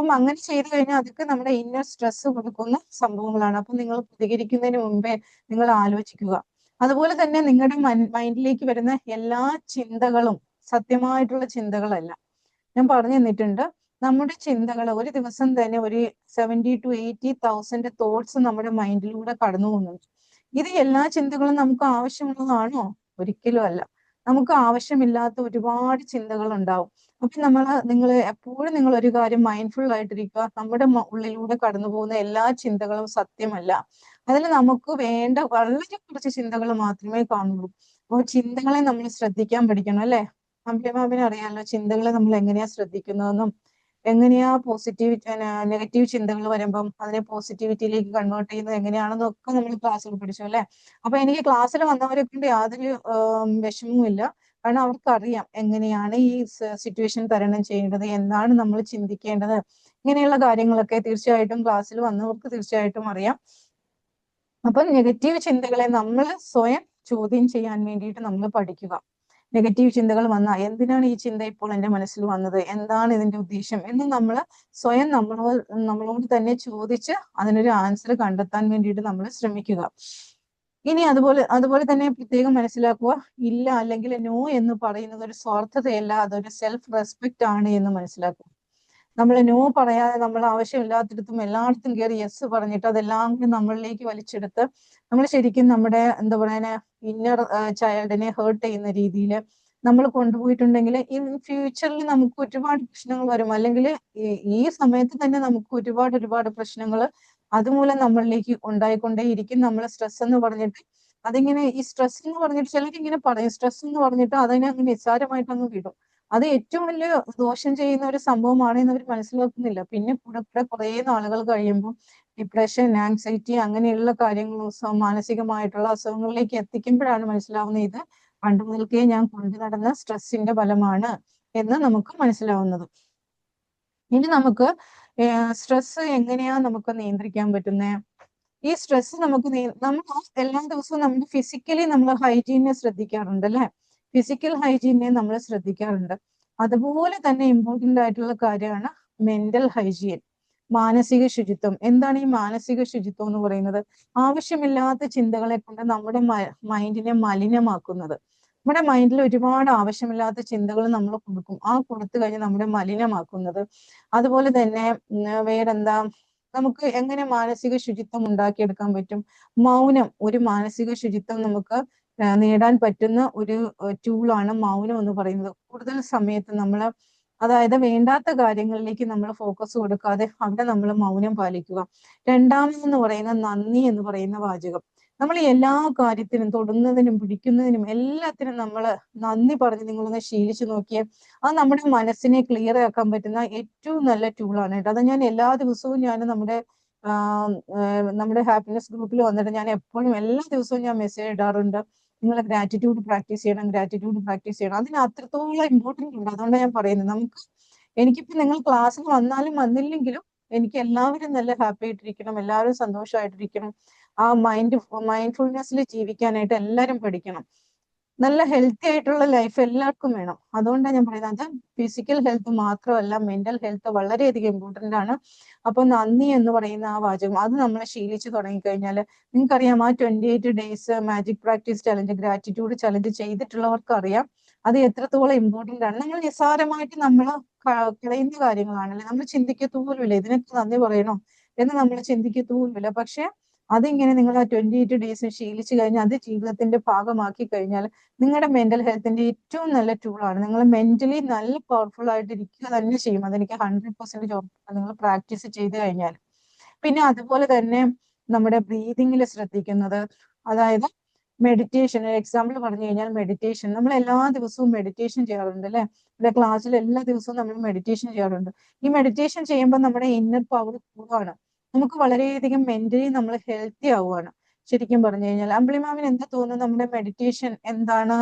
അപ്പം അങ്ങനെ ചെയ്തു കഴിഞ്ഞാൽ അതൊക്കെ നമ്മുടെ ഇന്നർ സ്ട്രെസ് കൊടുക്കുന്ന സംഭവങ്ങളാണ്. അപ്പം നിങ്ങൾ പ്രതികരിക്കുന്നതിന് മുമ്പേ നിങ്ങൾ ആലോചിക്കുക. അതുപോലെ തന്നെ നിങ്ങളുടെ മൈൻഡിലേക്ക് വരുന്ന എല്ലാ ചിന്തകളും സത്യമായിട്ടുള്ള ചിന്തകളല്ല. ഞാൻ പറഞ്ഞു തന്നിട്ടുണ്ട് നമ്മുടെ ചിന്തകൾ ഒരു ദിവസം തന്നെ ഒരു seventy two eighty thousand thoughts നമ്മുടെ മൈൻഡിലൂടെ കടന്നു പോകുന്നുണ്ട്. ഇത് എല്ലാ ചിന്തകളും നമുക്ക് ആവശ്യമുള്ളതാണോ? ഒരിക്കലും അല്ല. നമുക്ക് ആവശ്യമില്ലാത്ത ഒരുപാട് ചിന്തകൾ ഉണ്ടാവും അപ്പൊ നമ്മൾ നിങ്ങൾ എപ്പോഴും നിങ്ങൾ ഒരു കാര്യം മൈൻഡ്ഫുൾ ആയിട്ടിരിക്കുക. നമ്മുടെ ഉള്ളിലൂടെ കടന്നു പോകുന്ന എല്ലാ ചിന്തകളും സത്യമല്ല. അതിൽ നമുക്ക് വേണ്ട വളരെ കുറച്ച് ചിന്തകൾ മാത്രമേ കാണുള്ളൂ. അപ്പോൾ ചിന്തകളെ നമ്മൾ ശ്രദ്ധിക്കാൻ പഠിക്കണം അല്ലെ? അമ്പിയമാമിനെ അറിയാമല്ലോ ചിന്തകളെ നമ്മൾ എങ്ങനെയാ ശ്രദ്ധിക്കുന്നതെന്നും എങ്ങനെയാ പോസിറ്റീവ് നെഗറ്റീവ് ചിന്തകൾ വരുമ്പം അതിനെ പോസിറ്റിവിറ്റിയിലേക്ക് കൺവേർട്ട് ചെയ്യുന്നത് എങ്ങനെയാണെന്നൊക്കെ നമ്മൾ ക്ലാസ്സിൽ പഠിച്ചു അല്ലെ? അപ്പൊ എനിക്ക് ക്ലാസ്സിൽ വന്നവരെ കൊണ്ട് യാതൊരു വിഷമവും ഇല്ല. കാരണം അവർക്കറിയാം എങ്ങനെയാണ് ഈ സിറ്റുവേഷൻ തരണം ചെയ്യേണ്ടത് എന്താണ് നമ്മൾ ചിന്തിക്കേണ്ടത്. ഇങ്ങനെയുള്ള കാര്യങ്ങളൊക്കെ തീർച്ചയായിട്ടും ക്ലാസ്സിൽ വന്നവർക്ക് തീർച്ചയായിട്ടും അറിയാം. അപ്പൊ നെഗറ്റീവ് ചിന്തകളെ നമ്മൾ സ്വയം ചോദ്യം ചെയ്യാൻ വേണ്ടിയിട്ട് നമ്മൾ പഠിക്കുക. നെഗറ്റീവ് ചിന്തകൾ വന്ന എന്തിനാണ് ഈ ചിന്ത ഇപ്പോൾ എന്റെ മനസ്സിൽ വന്നത്? എന്താണ് ഇതിന്റെ ഉദ്ദേശം? എന്ന് നമ്മൾ സ്വയം നമ്മളോ നമ്മളോട് തന്നെ ചോദിച്ച് അതിനൊരു ആൻസർ കണ്ടെത്താൻ വേണ്ടിയിട്ട് നമ്മൾ ശ്രമിക്കുക. ഇനി അതുപോലെ അതുപോലെ തന്നെ പ്രത്യേകം മനസ്സിലാക്കുക ഇല്ല അല്ലെങ്കിൽ നോ എന്ന് പറയുന്നത് ഒരു സ്വാർത്ഥതയല്ല അതൊരു സെൽഫ് റെസ്പെക്റ്റ് ആണ് എന്ന് മനസ്സിലാക്കുക. നമ്മൾ നോ പറയാതെ നമ്മൾ ആവശ്യമില്ലാത്തിടത്തും എല്ലായിടത്തും കയറി യെസ് പറഞ്ഞിട്ട് അതെല്ലാം നമ്മളിലേക്ക് വലിച്ചെടുത്ത് നമ്മൾ ശരിക്കും നമ്മുടെ എന്താ പറയുക ഇന്നർ ചൈൽഡിനെ ഹേർട്ട് ചെയ്യുന്ന രീതിയിൽ നമ്മൾ കൊണ്ടുപോയിട്ടുണ്ടെങ്കിൽ ഇൻ ഫ്യൂച്ചറിൽ നമുക്ക് ഒരുപാട് പ്രശ്നങ്ങൾ വരും. അല്ലെങ്കിൽ ഈ സമയത്ത് തന്നെ നമുക്ക് ഒരുപാട് ഒരുപാട് പ്രശ്നങ്ങൾ അതുമൂലം നമ്മളിലേക്ക് ഉണ്ടായിക്കൊണ്ടേയിരിക്കും. നമ്മൾ സ്ട്രെസ് എന്ന് പറഞ്ഞിട്ട് അതിങ്ങനെ ഈ സ്ട്രെസ് എന്ന് പറഞ്ഞിട്ട് ചിലർ ഇങ്ങനെ പറയും. സ്ട്രെസ് എന്ന് പറഞ്ഞിട്ട് അതിനെ അങ്ങ് നിസ്സാരമായിട്ട് അങ്ങ് വിടും. അത് ഏറ്റവും വലിയ ദോഷം ചെയ്യുന്ന ഒരു സംഭവമാണ് എന്ന് അവർ മനസ്സിലാക്കുന്നില്ല. പിന്നെ കൂടെ കൂടെ കുറേ നാളുകൾ കഴിയുമ്പോൾ ഡിപ്രഷൻ ആങ്സൈറ്റി അങ്ങനെയുള്ള കാര്യങ്ങൾ മാനസികമായിട്ടുള്ള അസുഖങ്ങളിലേക്ക് എത്തിക്കുമ്പോഴാണ് മനസ്സിലാവുന്നത് ഇത്. പണ്ട് മുതൽക്കേ ഞാൻ കൊണ്ടു നടന്ന സ്ട്രെസ്സിന്റെ ഫലമാണ് എന്ന് നമുക്ക് മനസ്സിലാവുന്നത്. ഇനി നമുക്ക് സ്ട്രെസ് എങ്ങനെയാ നമുക്ക് നിയന്ത്രിക്കാൻ പറ്റുന്നത് ഈ സ്ട്രെസ് നമുക്ക് നമ്മൾ എല്ലാ ദിവസവും നമ്മൾ ഫിസിക്കലി നമ്മൾ ഹൈജീനെ ശ്രദ്ധിക്കാറുണ്ട് അല്ലെ? ഫിസിക്കൽ ഹൈജീനെ നമ്മൾ ശ്രദ്ധിക്കാറുണ്ട്. അതുപോലെ തന്നെ ഇമ്പോർട്ടന്റ് ആയിട്ടുള്ള കാര്യമാണ് മെന്റൽ ഹൈജീൻ മാനസിക ശുചിത്വം. എന്താണ് ഈ മാനസിക ശുചിത്വം എന്ന് പറയുന്നത്? ആവശ്യമില്ലാത്ത ചിന്തകളെ കൊണ്ട് നമ്മുടെ മൈൻഡിനെ മലിനമാക്കുന്നത്. നമ്മുടെ മൈൻഡിൽ ഒരുപാട് ആവശ്യമില്ലാത്ത ചിന്തകൾ നമ്മൾ കൊടുക്കും. ആ കൊടുത്തു കഴിഞ്ഞ് നമ്മുടെ മലിനമാക്കുന്നത്. അതുപോലെ തന്നെ വേറെന്താ? നമുക്ക് എങ്ങനെ മാനസിക ശുചിത്വം ഉണ്ടാക്കിയെടുക്കാൻ പറ്റും? മൗനം. ഒരു മാനസിക ശുചിത്വം നമുക്ക് നേടാൻ പറ്റുന്ന ഒരു ടൂളാണ് മൗനം എന്ന് പറയുന്നത്. കൂടുതൽ സമയത്ത് നമ്മൾ അതായത് വേണ്ടാത്ത കാര്യങ്ങളിലേക്ക് നമ്മൾ ഫോക്കസ് കൊടുക്കാതെ അവിടെ നമ്മൾ മൗനം പാലിക്കുക. രണ്ടാമതെന്ന് പറയുന്ന നന്ദി എന്ന് പറയുന്ന വാചകം. നമ്മൾ എല്ലാ കാര്യത്തിനും തൊടുന്നതിനും പിടിക്കുന്നതിനും എല്ലാത്തിനും നമ്മൾ നന്ദി പറഞ്ഞ് നിങ്ങളൊന്ന് ശീലിച്ചു നോക്കിയേ അത് നമ്മുടെ മനസ്സിനെ ക്ലിയർ ആക്കാൻ പറ്റുന്ന ഏറ്റവും നല്ല ടൂളാണ് കേട്ടോ. അത് ഞാൻ എല്ലാ ദിവസവും ഞാൻ നമ്മുടെ നമ്മുടെ ഹാപ്പിനെസ് ഗ്രൂപ്പിൽ വന്നിട്ട് ഞാൻ എപ്പോഴും എല്ലാ ദിവസവും ഞാൻ മെസ്സേജ് ഇടാറുണ്ട്. നിങ്ങൾ ഗ്രാറ്റിറ്റ്യൂഡ് പ്രാക്ടീസ് ചെയ്യണം ഗ്രാറ്റിറ്റ്യൂഡ് പ്രാക്ടീസ് ചെയ്യണം. അതിന് അത്രത്തോളം ഇമ്പോർട്ടന്റ് ഉണ്ട്. അതുകൊണ്ടാണ് ഞാൻ പറയുന്നത്. നമുക്ക് എനിക്കിപ്പോൾ നിങ്ങൾ ക്ലാസ്സിൽ വന്നാലും വന്നില്ലെങ്കിലും എനിക്ക് എല്ലാവരും നല്ല ഹാപ്പി ആയിട്ടിരിക്കണം. എല്ലാവരും സന്തോഷമായിട്ടിരിക്കണം ആ മൈൻഡ് മൈൻഡ്ഫുൾനെസ്സിൽ ജീവിക്കാനായിട്ട് എല്ലാവരും പഠിക്കണം. നല്ല ഹെൽത്തി ആയിട്ടുള്ള ലൈഫ് എല്ലാവർക്കും വേണം. അതുകൊണ്ടാണ് ഞാൻ പറയുന്നത്. ഫിസിക്കൽ ഹെൽത്ത് മാത്രമല്ല മെന്റൽ ഹെൽത്ത് വളരെയധികം ഇമ്പോർട്ടന്റ് ആണ്. അപ്പൊ നന്ദി എന്ന് പറയുന്ന ആ വാചകം അത് നമ്മൾ ശീലിച്ചു തുടങ്ങിക്കഴിഞ്ഞാൽ നിങ്ങൾക്കറിയാം ആ twenty eight days magic practice challenge gratitude challenge ചെയ്തിട്ടുള്ളവർക്ക് അറിയാം. അത് എത്രത്തോളം ഇമ്പോർട്ടന്റ് ആണ്. നിങ്ങൾ നിസ്സാരമായിട്ട് നമ്മൾ കളയുന്ന കാര്യങ്ങളാണല്ലേ നമ്മൾ ചിന്തിക്കത്തോലുമില്ല. ഇതിനൊക്കെ നന്ദി പറയണോ എന്ന് നമ്മൾ ചിന്തിക്കത്തോലുമില്ല. പക്ഷെ അതിങ്ങനെ നിങ്ങൾ ആ ട്വന്റി എയ്റ്റ് ഡേയ്സ് ശീലിച്ചു കഴിഞ്ഞാൽ അത് ജീവിതത്തിന്റെ ഭാഗമാക്കി കഴിഞ്ഞാൽ നിങ്ങളുടെ മെന്റൽ ഹെൽത്തിന്റെ ഏറ്റവും നല്ല ടൂളാണ് നിങ്ങൾ മെന്റലി നല്ല പവർഫുൾ ആയിട്ട് ഇരിക്കുക തന്നെ ചെയ്യും. അതെനിക്ക് ഹൺഡ്രഡ് പെർസെന്റേജ് ഉറപ്പാണ് നിങ്ങൾ പ്രാക്ടീസ് ചെയ്ത് കഴിഞ്ഞാൽ. പിന്നെ അതുപോലെ തന്നെ നമ്മുടെ ബ്രീതിങ്ങിൽ ശ്രദ്ധിക്കുന്നത്. അതായത് മെഡിറ്റേഷൻ എക്സാമ്പിൾ പറഞ്ഞു കഴിഞ്ഞാൽ മെഡിറ്റേഷൻ നമ്മൾ എല്ലാ ദിവസവും മെഡിറ്റേഷൻ ചെയ്യാറുണ്ട് അല്ലെ? നമ്മുടെ ക്ലാസ്സിൽ എല്ലാ ദിവസവും നമ്മൾ മെഡിറ്റേഷൻ ചെയ്യാറുണ്ട്. ഈ മെഡിറ്റേഷൻ ചെയ്യുമ്പോൾ നമ്മുടെ ഇന്നർ പവർ കൂടുകയാണ് നമുക്ക് വളരെയധികം മെന്റലി നമ്മൾ ഹെൽത്തി ആവുകയാണ് ശരിക്കും പറഞ്ഞു കഴിഞ്ഞാൽ അമ്പിളിമാവിന് എന്താ തോന്നുന്നത്? നമ്മുടെ മെഡിറ്റേഷൻ എന്താണ്?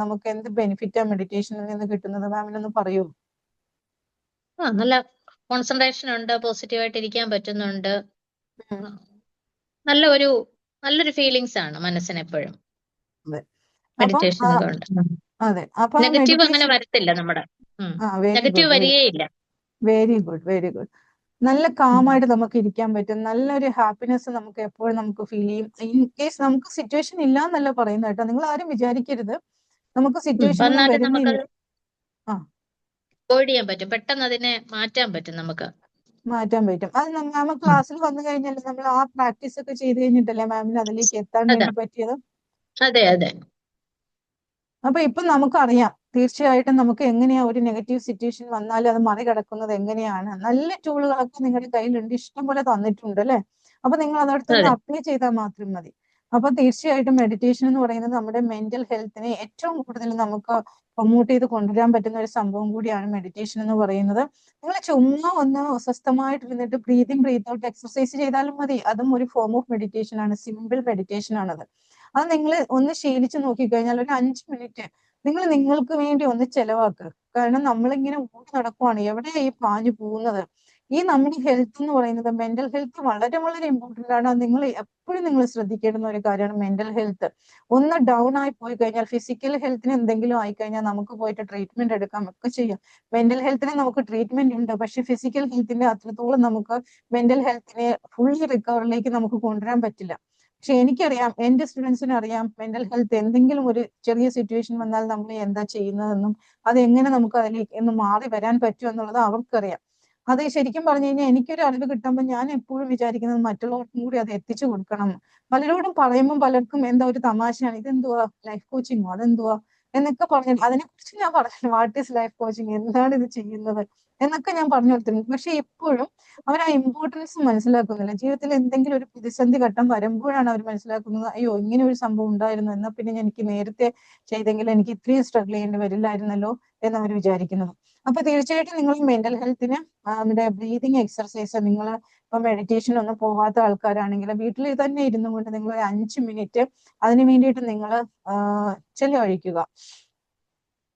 നമുക്ക് എന്ത് ബെനിഫിറ്റ് ബെനിഫിറ്റാ മെഡിറ്റേഷനിൽ നിന്ന് കിട്ടുന്നത്? മാമിനൊന്ന് പറയൂ. ആ നല്ല കോൺസെൻട്രേഷൻ ഉണ്ട് പോസിറ്റീവ് ആയിട്ട് ഇരിക്കാൻ പറ്റുന്നുണ്ട്. നല്ല ഒരു നല്ലൊരു ഫീലിങ്സ് ആണ് മനസ്സിന് എപ്പോഴും മെഡിറ്റേഷൻ കൊണ്ട് നെഗറ്റീവ് അങ്ങനെ വരത്തില്ല നമ്മുടെ. നെഗറ്റീവ് വരികയില്ല. വെരി ഗുഡ് വെരി ഗുഡ് നല്ല കാമായിട്ട് നമുക്ക് ഇരിക്കാൻ പറ്റും. നല്ലൊരു ഹാപ്പിനെസ് നമുക്ക് എപ്പോഴും നമുക്ക് ഫീൽ ചെയ്യും. ഇൻ കേസ് നമുക്ക് സിറ്റുവേഷൻ ഇല്ല എന്നല്ല പറയുന്നത് കേട്ടോ. നിങ്ങൾ ആരും വിചാരിക്കരുത്. നമുക്ക് സിറ്റുവേഷൻ അവോയ്ഡ് ചെയ്യാൻ പറ്റും. പെട്ടെന്ന് അതിനെ മാറ്റാൻ പറ്റും നമുക്ക്. മാറ്റാൻ പറ്റും. അത് മാം ക്ലാസ്സിൽ വന്നു കഴിഞ്ഞാൽ നമ്മൾ ആ പ്രാക്ടീസ് ഒക്കെ ചെയ്ത് കഴിഞ്ഞിട്ടല്ലേ മാമിന് അതിലേക്ക് എത്താൻ വേണ്ടി പറ്റിയത്? അതെ അതെ. അപ്പൊ ഇപ്പൊ നമുക്കറിയാം. തീർച്ചയായിട്ടും നമുക്ക് എങ്ങനെയാ ഒരു നെഗറ്റീവ് സിറ്റുവേഷൻ വന്നാൽ അത് മറികടക്കുന്നത് എങ്ങനെയാണ്? നല്ല ടൂളുകളൊക്കെ നിങ്ങളുടെ കയ്യിലുണ്ട് ഇഷ്ടം പോലെ തന്നിട്ടുണ്ട് അല്ലെ? അപ്പൊ നിങ്ങൾ അതടുത്ത് അപ്ലൈ ചെയ്താൽ മാത്രം മതി. അപ്പൊ തീർച്ചയായിട്ടും മെഡിറ്റേഷൻ എന്ന് പറയുന്നത് നമ്മുടെ മെന്റൽ ഹെൽത്തിനെ ഏറ്റവും കൂടുതൽ നമുക്ക് പ്രൊമോട്ട് ചെയ്ത് കൊണ്ടുവരാൻ പറ്റുന്ന ഒരു സംഭവം കൂടിയാണ് മെഡിറ്റേഷൻ എന്ന് പറയുന്നത്. നിങ്ങൾ ചുമ്മാ ഒന്ന് അസ്വസ്ഥമായിട്ട് ഇരുന്നിട്ട് ബ്രീതിങ് ബ്രീത്ത് ഔട്ട് എക്സർസൈസ് ചെയ്താലും മതി. അതും ഒരു ഫോം ഓഫ് മെഡിറ്റേഷൻ ആണ് സിമ്പിൾ മെഡിറ്റേഷൻ ആണത്. അത് നിങ്ങൾ ഒന്ന് ശീലിച്ചു നോക്കിക്കഴിഞ്ഞാൽ ഒരു അഞ്ച് മിനിറ്റ് നിങ്ങൾ നിങ്ങൾക്ക് വേണ്ടി ഒന്ന് ചെലവാക്കുക കാരണം നമ്മളിങ്ങനെ ഓടി നടക്കുവാണ്. എവിടെയാ ഈ പാഞ്ഞു പോകുന്നത്? ഈ നമ്മുടെ ഹെൽത്ത് എന്ന് പറയുന്നത് മെന്റൽ ഹെൽത്ത് വളരെ വളരെ ഇമ്പോർട്ടന്റ് ആണ്. നിങ്ങൾ എപ്പോഴും നിങ്ങൾ ശ്രദ്ധിക്കേണ്ടുന്ന ഒരു കാര്യമാണ് മെന്റൽ ഹെൽത്ത് ഒന്ന് ഡൗൺ ആയി പോയി കഴിഞ്ഞാൽ ഫിസിക്കൽ ഹെൽത്തിന് എന്തെങ്കിലും ആയി കഴിഞ്ഞാൽ നമുക്ക് പോയിട്ട് ട്രീറ്റ്മെന്റ് എടുക്കാം ഒക്കെ ചെയ്യാം. മെന്റൽ ഹെൽത്തിന് നമുക്ക് ട്രീറ്റ്മെന്റ് ഉണ്ട്. പക്ഷെ ഫിസിക്കൽ ഹെൽത്തിന്റെ അത്രത്തോളം നമുക്ക് മെന്റൽ ഹെൽത്തിനെ ഫുള്ളി റിക്കവറിലേക്ക് നമുക്ക് കൊണ്ടുവരാൻ പറ്റില്ല. പക്ഷെ എനിക്കറിയാം എന്റെ സ്റ്റുഡൻസിന് അറിയാം മെന്റൽ ഹെൽത്ത് എന്തെങ്കിലും ഒരു ചെറിയ സിറ്റുവേഷൻ വന്നാൽ നമ്മൾ എന്താ ചെയ്യുന്നതെന്നും അത് എങ്ങനെ നമുക്ക് അതിലേക്ക് ഒന്ന് മാറി വരാൻ പറ്റും എന്നുള്ളത് അവർക്കറിയാം. അത് ശരിക്കും പറഞ്ഞു കഴിഞ്ഞാൽ എനിക്കൊരു അറിവ് കിട്ടുമ്പോൾ ഞാൻ എപ്പോഴും വിചാരിക്കുന്നത് മറ്റുള്ളവർക്കും കൂടി അത് എത്തിച്ചു കൊടുക്കണം. പലരോടും പറയുമ്പോൾ പലർക്കും എന്താ ഒരു തമാശയാണ് ഇതെന്തുവാ ലൈഫ് കോച്ചിങ്ങോ അതെന്തുവാ? എന്നൊക്കെ പറഞ്ഞു അതിനെക്കുറിച്ച് ഞാൻ പറഞ്ഞു വാട്ട് ഈസ് ലൈഫ് കോച്ചിങ് എന്താണ് ഇത് ചെയ്യുന്നത്? എന്നൊക്കെ ഞാൻ പറഞ്ഞു കൊടുത്തിട്ടുണ്ട്. പക്ഷെ എപ്പോഴും അവർ ആ ഇമ്പോർട്ടൻസ് മനസ്സിലാക്കുന്നില്ല. ജീവിതത്തിൽ എന്തെങ്കിലും ഒരു പ്രതിസന്ധി ഘട്ടം വരുമ്പോഴാണ് അവർ മനസ്സിലാക്കുന്നത് അയ്യോ ഇങ്ങനെ ഒരു സംഭവം ഉണ്ടായിരുന്നു എന്നാ പിന്നെ എനിക്ക് നേരത്തെ ചെയ്തെങ്കിൽ എനിക്ക് ഇത്രയും സ്ട്രഗിൾ ചെയ്യേണ്ടി വരില്ലായിരുന്നല്ലോ എന്ന് അവർ വിചാരിക്കുന്നത് അപ്പൊ തീർച്ചയായിട്ടും നിങ്ങൾ മെന്റൽ ഹെൽത്തിന് നമ്മുടെ ബ്രീതിങ് എക്സർസൈസ് നിങ്ങൾ ഇപ്പൊ മെഡിറ്റേഷൻ ഒന്നും പോകാത്ത ആൾക്കാരാണെങ്കിൽ വീട്ടിൽ തന്നെ ഇരുന്നു കൊണ്ട് നിങ്ങൾ ഒരു അഞ്ച് മിനിറ്റ് അതിന് വേണ്ടിയിട്ട് നിങ്ങൾ ചെലവഴിക്കുക.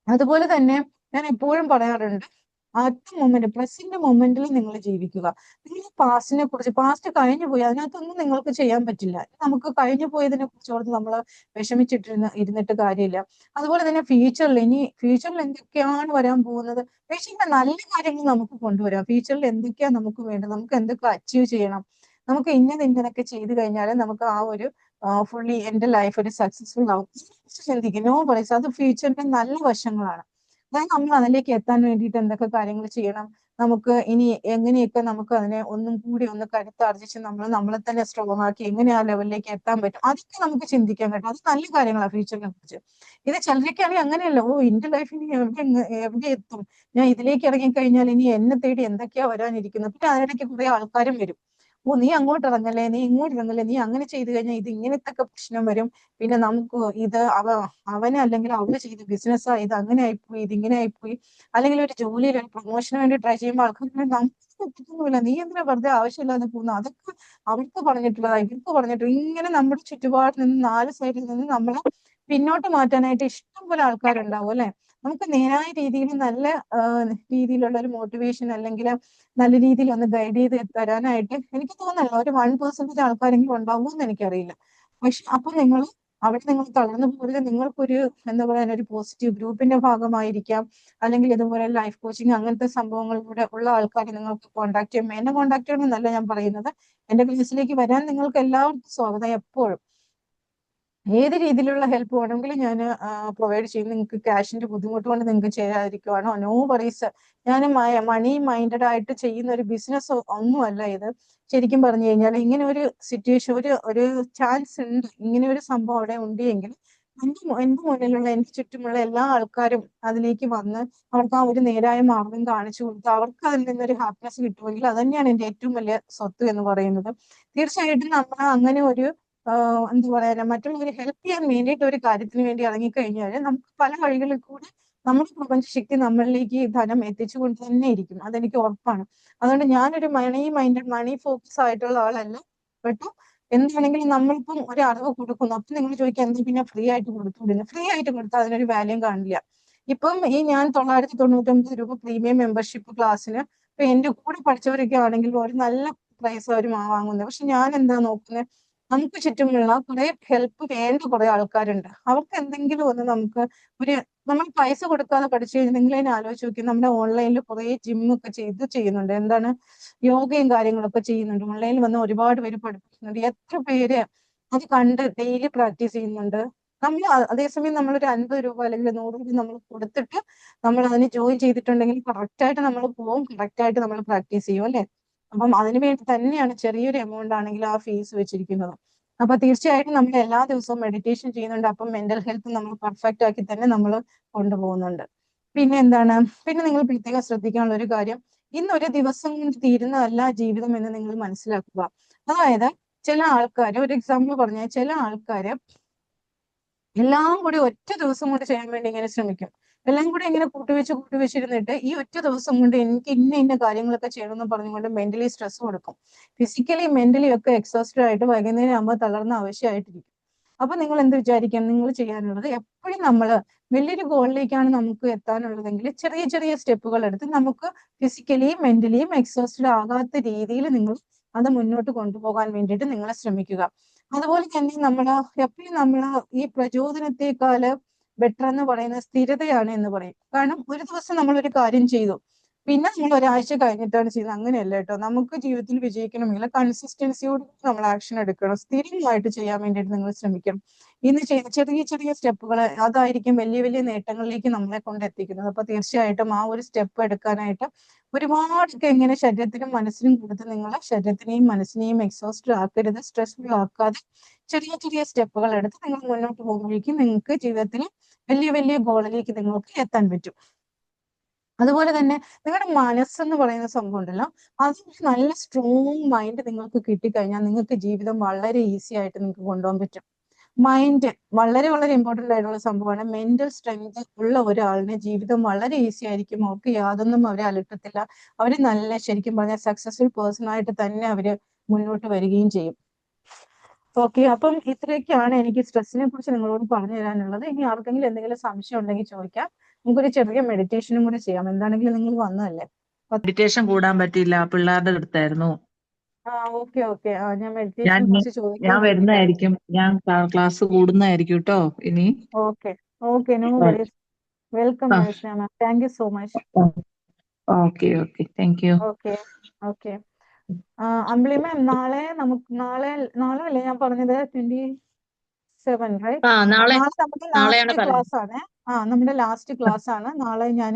അതുപോലെ തന്നെ ഞാൻ എപ്പോഴും പറയാറുണ്ട് അറ്റ് മൊമെന്റ് പ്രസന്റ് മൊമെന്റിൽ നിങ്ങൾ ജീവിക്കുക. നിങ്ങൾ പാസ്റ്റിനെ കുറിച്ച് പാസ്റ്റ് കഴിഞ്ഞു പോയി അതിനകത്തൊന്നും നിങ്ങൾക്ക് ചെയ്യാൻ പറ്റില്ല. നമുക്ക് കഴിഞ്ഞു പോയതിനെ കുറിച്ച് ഓർത്ത് നമ്മൾ വിഷമിച്ചിട്ടിരുന്ന ഇരുന്നിട്ട് കാര്യമില്ല. അതുപോലെ തന്നെ ഫ്യൂച്ചറിൽ ഇനി ഫ്യൂച്ചറിൽ എന്തൊക്കെയാണ് വരാൻ പോകുന്നത്? പക്ഷേ നല്ല കാര്യങ്ങൾ നമുക്ക് കൊണ്ടുവരാം. ഫ്യൂച്ചറിൽ എന്തൊക്കെയാണ് നമുക്ക് വേണ്ടത്? നമുക്ക് എന്തൊക്കെ അച്ചീവ് ചെയ്യണം? നമുക്ക് ഇന്നത് ഇന്നതൊക്കെ ചെയ്തു കഴിഞ്ഞാൽ നമുക്ക് ആ ഒരു ഫുള്ളി എന്റെ ലൈഫ് ഒരു സക്സസ്ഫുൾ ആവും. ചിന്തിക്കും നോ പറയും അത് ഫ്യൂച്ചറിന്റെ നല്ല വശങ്ങളാണ്. അതായത് നമ്മൾ അതിലേക്ക് എത്താൻ വേണ്ടിയിട്ട് എന്തൊക്കെ കാര്യങ്ങൾ ചെയ്യണം? നമുക്ക് ഇനി എങ്ങനെയൊക്കെ നമുക്ക് അതിനെ ഒന്നും കൂടി ഒന്ന് കരുത്താർജിച്ച് നമ്മൾ നമ്മളെ തന്നെ സ്ട്രോങ് ആക്കി എങ്ങനെ ആ ലെവലിലേക്ക് എത്താൻ പറ്റും? അതൊക്കെ നമുക്ക് ചിന്തിക്കാൻ പറ്റും. അത് നല്ല കാര്യങ്ങളാണ് ഫ്യൂച്ചറിനെ കുറിച്ച്. ഇത് ചിലരൊക്കെയാണെങ്കിൽ അങ്ങനെയല്ല. ഓ എന്റെ ലൈഫിൽ എവിടെ എവിടെ എത്തും? ഞാൻ ഇതിലേക്ക് ഇറങ്ങി കഴിഞ്ഞാൽ ഇനി എന്നെ തേടി എന്തൊക്കെയാ വരാനിരിക്കുന്നത്? പിന്നെ അതിനിടയ്ക്ക് കുറെ ആൾക്കാരും വരും. ഓ നീ അങ്ങോട്ട് ഇറങ്ങല്ലേ നീ ഇങ്ങോട്ട് ഇറങ്ങല്ലേ നീ അങ്ങനെ ചെയ്തു കഴിഞ്ഞാൽ ഇത് ഇങ്ങനത്തെ പ്രശ്നം വരും. പിന്നെ നമുക്ക് ഇത് അവ അവന് അല്ലെങ്കിൽ അവർ ചെയ്ത ബിസിനസ്സാ ഇത് അങ്ങനെ ആയിപ്പോയി ഇത് ഇങ്ങനെ ആയിപ്പോയി. അല്ലെങ്കിൽ ഒരു ജോലിയിൽ ഒരു പ്രൊമോഷന് വേണ്ടി ട്രൈ ചെയ്യുമ്പോൾ ആൾക്കാർ നമുക്ക് നീ എന്തിനാ വെറുതെ ആവശ്യമില്ലാതെ പോകുന്നു അതൊക്കെ അവർക്ക് പറഞ്ഞിട്ടുള്ളതാ ഇവർക്ക് പറഞ്ഞിട്ടുള്ള ഇങ്ങനെ നമ്മുടെ ചുറ്റുപാടിൽ നിന്ന് നാല് സൈഡിൽ നിന്ന് നമ്മളെ പിന്നോട്ട് മാറ്റാനായിട്ട് ഇഷ്ടം പോലെ ആൾക്കാരുണ്ടാവും അല്ലെ? നമുക്ക് നേരായ രീതിയിൽ നല്ല രീതിയിലുള്ള ഒരു മോട്ടിവേഷൻ അല്ലെങ്കിൽ നല്ല രീതിയിൽ ഒന്ന് ഗൈഡ് ചെയ്ത് തരാനായിട്ട് എനിക്ക് തോന്നുന്നില്ല. ഒരു വൺ പെർസെന്റേജ് ആൾക്കാരെങ്കിലും ഉണ്ടാവും എന്ന് എനിക്കറിയില്ല. പക്ഷെ അപ്പൊ നിങ്ങൾ അവിടെ നിങ്ങൾ തളർന്നു പോകരുത്. നിങ്ങൾക്കൊരു എന്താ പറയാൻ ഒരു പോസിറ്റീവ് ഗ്രൂപ്പിന്റെ ഭാഗമായിരിക്കാം. അല്ലെങ്കിൽ ഇതുപോലെ ലൈഫ് കോച്ചിങ് അങ്ങനത്തെ സംഭവങ്ങളിലൂടെ ഉള്ള ആൾക്കാരെ നിങ്ങൾക്ക് കോൺടാക്ട് ചെയ്യാം. എന്നെ കോൺടാക്ട് ചെയ്യണമെന്നല്ല ഞാൻ പറയുന്നത്. എന്റെ ക്ലാസ്സിലേക്ക് വരാൻ നിങ്ങൾക്ക് എല്ലാവർക്കും സ്വാഗതം എപ്പോഴും. ഏത് രീതിയിലുള്ള ഹെൽപ്പ് വേണമെങ്കിലും ഞാൻ പ്രൊവൈഡ് ചെയ്യും. നിങ്ങൾക്ക് ക്യാഷിന്റെ ബുദ്ധിമുട്ട് കൊണ്ട് നിങ്ങൾക്ക് ചെയ്യാതിരിക്കുവാണോ നോ വറീസ് ഞാൻ മണി മൈൻഡഡ് ആയിട്ട് ചെയ്യുന്ന ഒരു ബിസിനസ് ഒന്നുമല്ല ഇത്. ശരിക്കും പറഞ്ഞു കഴിഞ്ഞാൽ ഇങ്ങനെ ഒരു സിറ്റുവേഷൻ ഒരു ഒരു ചാൻസ് ഉണ്ട്. ഇങ്ങനെ ഒരു സംഭവം അവിടെ ഉണ്ടെങ്കിൽ എന്റെ എന്റെ മുന്നിലുള്ള എനിക്ക് ചുറ്റുമുള്ള എല്ലാ ആൾക്കാരും അതിലേക്ക് വന്ന് അവർക്ക് ആ ഒരു നേരായ മാർഗം കാണിച്ചു കൊടുത്ത് അവർക്ക് അതിൽ നിന്നൊരു ഹാപ്പിനെസ് കിട്ടുമെങ്കിൽ അത് തന്നെയാണ് എന്റെ ഏറ്റവും വലിയ സ്വത്ത് എന്ന് പറയുന്നത്. തീർച്ചയായിട്ടും നമ്മൾ അങ്ങനെ ഒരു എന്താ പറയാ മറ്റുള്ളവരെ ഹെൽപ്പ് ചെയ്യാൻ വേണ്ടിയിട്ട് ഒരു കാര്യത്തിന് വേണ്ടി ഇറങ്ങിക്കഴിഞ്ഞാൽ നമുക്ക് പല വഴികളിൽ കൂടെ നമ്മുടെ പ്രപഞ്ചശക്തി നമ്മളിലേക്ക് ധനം എത്തിച്ചുകൊണ്ട് തന്നെ ഇരിക്കും. അതെനിക്ക് ഉറപ്പാണ്. അതുകൊണ്ട് ഞാനൊരു മണി മൈൻഡ് മണി ഫോക്കസ് ആയിട്ടുള്ള ആളല്ല. ബട്ട് എന്താണെങ്കിലും നമ്മളിപ്പം ഒരു അറിവ് കൊടുക്കുന്നു. അപ്പൊ നിങ്ങൾ ചോദിക്കുക എന്താ പിന്നെ ഫ്രീ ആയിട്ട് കൊടുത്തുവിടുന്നു ഫ്രീ ആയിട്ട് കൊടുത്താൽ അതിനൊരു വാല്യൂ കാണില്ല. ഇപ്പം ഈ ഞാൻ തൊള്ളായിരത്തി തൊണ്ണൂറ്റൊമ്പത് രൂപ പ്രീമിയം മെമ്പർഷിപ്പ് ക്ലാസ്സിന് ഇപ്പൊ എന്റെ കൂടെ പഠിച്ചവരൊക്കെ ആണെങ്കിൽ ഒരു നല്ല പ്രൈസ് അവർ വാങ്ങുന്നത്. പക്ഷെ ഞാൻ എന്താ നോക്കുന്നത് നമുക്ക് ചുറ്റുമുള്ള കുറെ ഹെൽപ്പ് വേണ്ട കുറെ ആൾക്കാരുണ്ട്. അവർക്ക് എന്തെങ്കിലും ഒന്ന് നമുക്ക് ഒരു നമ്മൾ പൈസ കൊടുക്കാതെ പഠിച്ചു കഴിഞ്ഞാൽ നിങ്ങൾ അതിനെ ആലോചിച്ച് നോക്കി. നമ്മുടെ ഓൺലൈനിൽ കുറെ ജിമ്മൊക്കെ ചെയ്ത് ചെയ്യുന്നുണ്ട്. എന്താണ്? യോഗയും കാര്യങ്ങളൊക്കെ ചെയ്യുന്നുണ്ട്. ഓൺലൈനിൽ വന്ന് ഒരുപാട് പേര് പഠിപ്പിക്കുന്നുണ്ട്. എത്ര പേര് അത് കണ്ട് ഡെയിലി പ്രാക്ടീസ് ചെയ്യുന്നുണ്ട്. നമ്മൾ അതേസമയം ഒരു അൻപത് രൂപ അല്ലെങ്കിൽ നൂറ് രൂപ നമ്മൾ കൊടുത്തിട്ട് നമ്മൾ അതിന് ജോയിൻ ചെയ്തിട്ടുണ്ടെങ്കിൽ കറക്റ്റായിട്ട് നമ്മൾ പോവും. കറക്റ്റായിട്ട് നമ്മൾ പ്രാക്ടീസ് ചെയ്യും അല്ലെ? അപ്പം അതിനു വേണ്ടി തന്നെയാണ് ചെറിയൊരു എമൗണ്ട് ആണെങ്കിൽ ആ ഫീസ് വെച്ചിരിക്കുന്നത്. അപ്പൊ തീർച്ചയായിട്ടും നമ്മൾ എല്ലാ ദിവസവും മെഡിറ്റേഷൻ ചെയ്യുന്നുണ്ട്. അപ്പം മെന്റൽ ഹെൽത്ത് നമ്മൾ പെർഫെക്റ്റ് ആക്കി തന്നെ നമ്മൾ കൊണ്ടുപോകുന്നുണ്ട്. പിന്നെ എന്താണ്? പിന്നെ നിങ്ങൾ പ്രത്യേകം ശ്രദ്ധിക്കാനുള്ള ഒരു കാര്യം. ഇന്നൊരു ദിവസം കൊണ്ട് തീരുന്നതല്ല ജീവിതം എന്ന് നിങ്ങൾ മനസ്സിലാക്കുക. അതായത് ചില ആൾക്കാർ ഒരു എക്സാമ്പിൾ പറഞ്ഞാൽ ചില ആൾക്കാർ എല്ലാം കൂടി ഒറ്റ ദിവസം കൊണ്ട് ചെയ്യാൻ വേണ്ടി ഇങ്ങനെ ശ്രമിക്കും. എല്ലാം കൂടെ ഇങ്ങനെ കൂട്ടിവെച്ച് കൂട്ടിവെച്ചിരുന്നിട്ട് ഈ ഒറ്റ ദിവസം കൊണ്ട് എനിക്ക് ഇന്ന ഇന്ന കാര്യങ്ങളൊക്കെ ചെയ്യണമെന്ന് പറഞ്ഞുകൊണ്ട് മെന്റലി സ്ട്രെസ് കൊടുക്കും. ഫിസിക്കലി മെന്റലി ഒക്കെ എക്സോസ്റ്റഡ് ആയിട്ട് വൈകുന്നേരം ആകുമ്പോൾ തളർന്ന ആവശ്യമായിട്ടിരിക്കും അപ്പൊ നിങ്ങൾ എന്ത് വിചാരിക്കാം നിങ്ങൾ ചെയ്യാനുള്ളത് എപ്പോഴും നമ്മൾ വലിയൊരു ഗോളിലേക്കാണ് നമുക്ക് എത്താനുള്ളതെങ്കിൽ ചെറിയ ചെറിയ സ്റ്റെപ്പുകൾ എടുത്ത് നമുക്ക് ഫിസിക്കലിയും മെന്റലിയും എക്സോസ്റ്റഡ് ആകാത്ത രീതിയിൽ നിങ്ങൾ അത് മുന്നോട്ട് കൊണ്ടുപോകാൻ വേണ്ടിയിട്ട് നിങ്ങൾ ശ്രമിക്കുക. അതുപോലെ തന്നെ നമ്മൾ എപ്പോഴും നമ്മൾ ഈ പ്രചോദനത്തെക്കാൾ ബെറ്റർ എന്ന് പറയുന്നത് സ്ഥിരതയാണ് എന്ന് പറയും. കാരണം ഒരു ദിവസം നമ്മൾ ഒരു കാര്യം ചെയ്തു. പിന്നെ നമ്മൾ ഒരാഴ്ച കഴിഞ്ഞിട്ടാണ് ചെയ്യുന്നത് അങ്ങനെയല്ല കേട്ടോ. നമുക്ക് ജീവിതത്തിൽ വിജയിക്കണമെങ്കിൽ കൺസിസ്റ്റൻസിയോട് നമ്മൾ ആക്ഷൻ എടുക്കണം. സ്ഥിരമായിട്ട് ചെയ്യാൻ വേണ്ടിയിട്ട് നിങ്ങൾ ശ്രമിക്കണം. ഇന്ന് ചെയ്യുന്ന ചെറിയ ചെറിയ സ്റ്റെപ്പുകൾ അതായിരിക്കും വലിയ വലിയ നേട്ടങ്ങളിലേക്ക് നമ്മളെ കൊണ്ട് എത്തിക്കുന്നത്. അപ്പൊ തീർച്ചയായിട്ടും ആ ഒരു സ്റ്റെപ്പ് എടുക്കാനായിട്ട് ഒരുപാടൊക്കെ എങ്ങനെ ശരീരത്തിനും മനസ്സിനും കൊടുത്ത് നിങ്ങൾ ശരീരത്തിനെയും മനസ്സിനെയും എക്സോസ്റ്റഡ് ആക്കരുത്. സ്ട്രെസ്ഫുൾ ആക്കാതെ ചെറിയ ചെറിയ സ്റ്റെപ്പുകൾ എടുത്ത് നിങ്ങൾ മുന്നോട്ട് പോകുമ്പോഴേക്കും നിങ്ങൾക്ക് ജീവിതത്തിൽ വലിയ വലിയ ഗോളിലേക്ക് നിങ്ങൾക്ക് എത്താൻ പറ്റും. അതുപോലെ തന്നെ നിങ്ങളുടെ മനസ്സെന്ന് പറയുന്ന സംഭവം ഉണ്ടല്ലോ അത് നല്ല സ്ട്രോങ് മൈൻഡ് നിങ്ങൾക്ക് കിട്ടിക്കഴിഞ്ഞാൽ നിങ്ങൾക്ക് ജീവിതം വളരെ ഈസി ആയിട്ട് നിങ്ങൾക്ക് കൊണ്ടുപോകാൻ പറ്റും. മൈൻഡ് വളരെ വളരെ ഇമ്പോർട്ടന്റ് ആയിട്ടുള്ള സംഭവമാണ്. മെന്റൽ സ്ട്രെങ്ത് ഉള്ള ഒരാളിന് ജീവിതം വളരെ ഈസി ആയിരിക്കും. അവർക്ക് യാതൊന്നും അവരെ അലട്ടത്തില്ല. അവർ നല്ല ശരിക്കും പറഞ്ഞാൽ സക്സസ്ഫുൾ പേഴ്സൺ ആയിട്ട് തന്നെ അവർ മുന്നോട്ട് വരികയും ചെയ്യും. ഓക്കെ അപ്പം ഇത്രയൊക്കെയാണ് എനിക്ക് സ്ട്രെസ്സിനെ കുറിച്ച് നിങ്ങളോട് പറഞ്ഞു തരാനുള്ളത് ഇനി ആർക്കെങ്കിലും എന്തെങ്കിലും സംശയം ഉണ്ടെങ്കിൽ ചോദിക്കാം. നമുക്കൊരു ചെറിയ മെഡിറ്റേഷനും കൂടെ ചെയ്യാം. എന്താണെങ്കിലും നിങ്ങൾ വന്നതല്ലേ? മെഡിറ്റേഷൻ കൂടാൻ പറ്റിയില്ല. പിള്ളേരുടെ അടുത്തായിരുന്നു. ഓക്കെ ഓക്കെ ഞാൻ മെഡിറ്റേഷൻ കുറിച്ച് ചോദിക്കാൻ ഞാൻ വരുന്നതായിരിക്കും. ഞാൻ ക്ലാസ് കൂടുന്നതായിരിക്കും കേട്ടോ ഇനി. Okay okay no. Worries welcome ആ. മനസ്സിലാമ thank you so much okay okay thank you okay okay Ambili ma'am നാളെ നമുക്ക് നാളെ നാളെ അല്ലേ ഞാൻ പറഞ്ഞത്? ട്വന്റി സെവൻ റൈറ്റ് നാളെ ലാസ്റ്റ് ക്ലാസ് ആണ്. ആ നമ്മുടെ ലാസ്റ്റ് ക്ലാസ് ആണ്. നാളെ ഞാൻ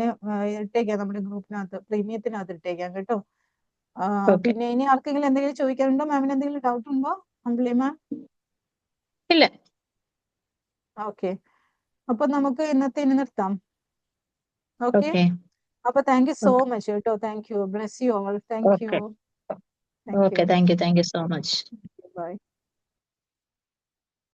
ഇട്ടേക്കാം. നമ്മുടെ ഗ്രൂപ്പിനകത്ത് പ്രീമിയത്തിനകത്ത് ഇട്ടേക്കാം കേട്ടോ. പിന്നെ ഇനി ആർക്കെങ്കിലും എന്തെങ്കിലും ചോദിക്കാനുണ്ടോ? മാമിന് എന്തെങ്കിലും ഡൗട്ട് ഉണ്ടോ? അമ്പിളി മാം ഇല്ല. ഓക്കെ അപ്പൊ നമുക്ക് ഇന്നത്തെ ഇനി നിർത്താം. ഓക്കെ അപ്പൊ താങ്ക് യു സോ മച്ച് കേട്ടോ. Thank you bless you all thank you okay thank you thank you so much bye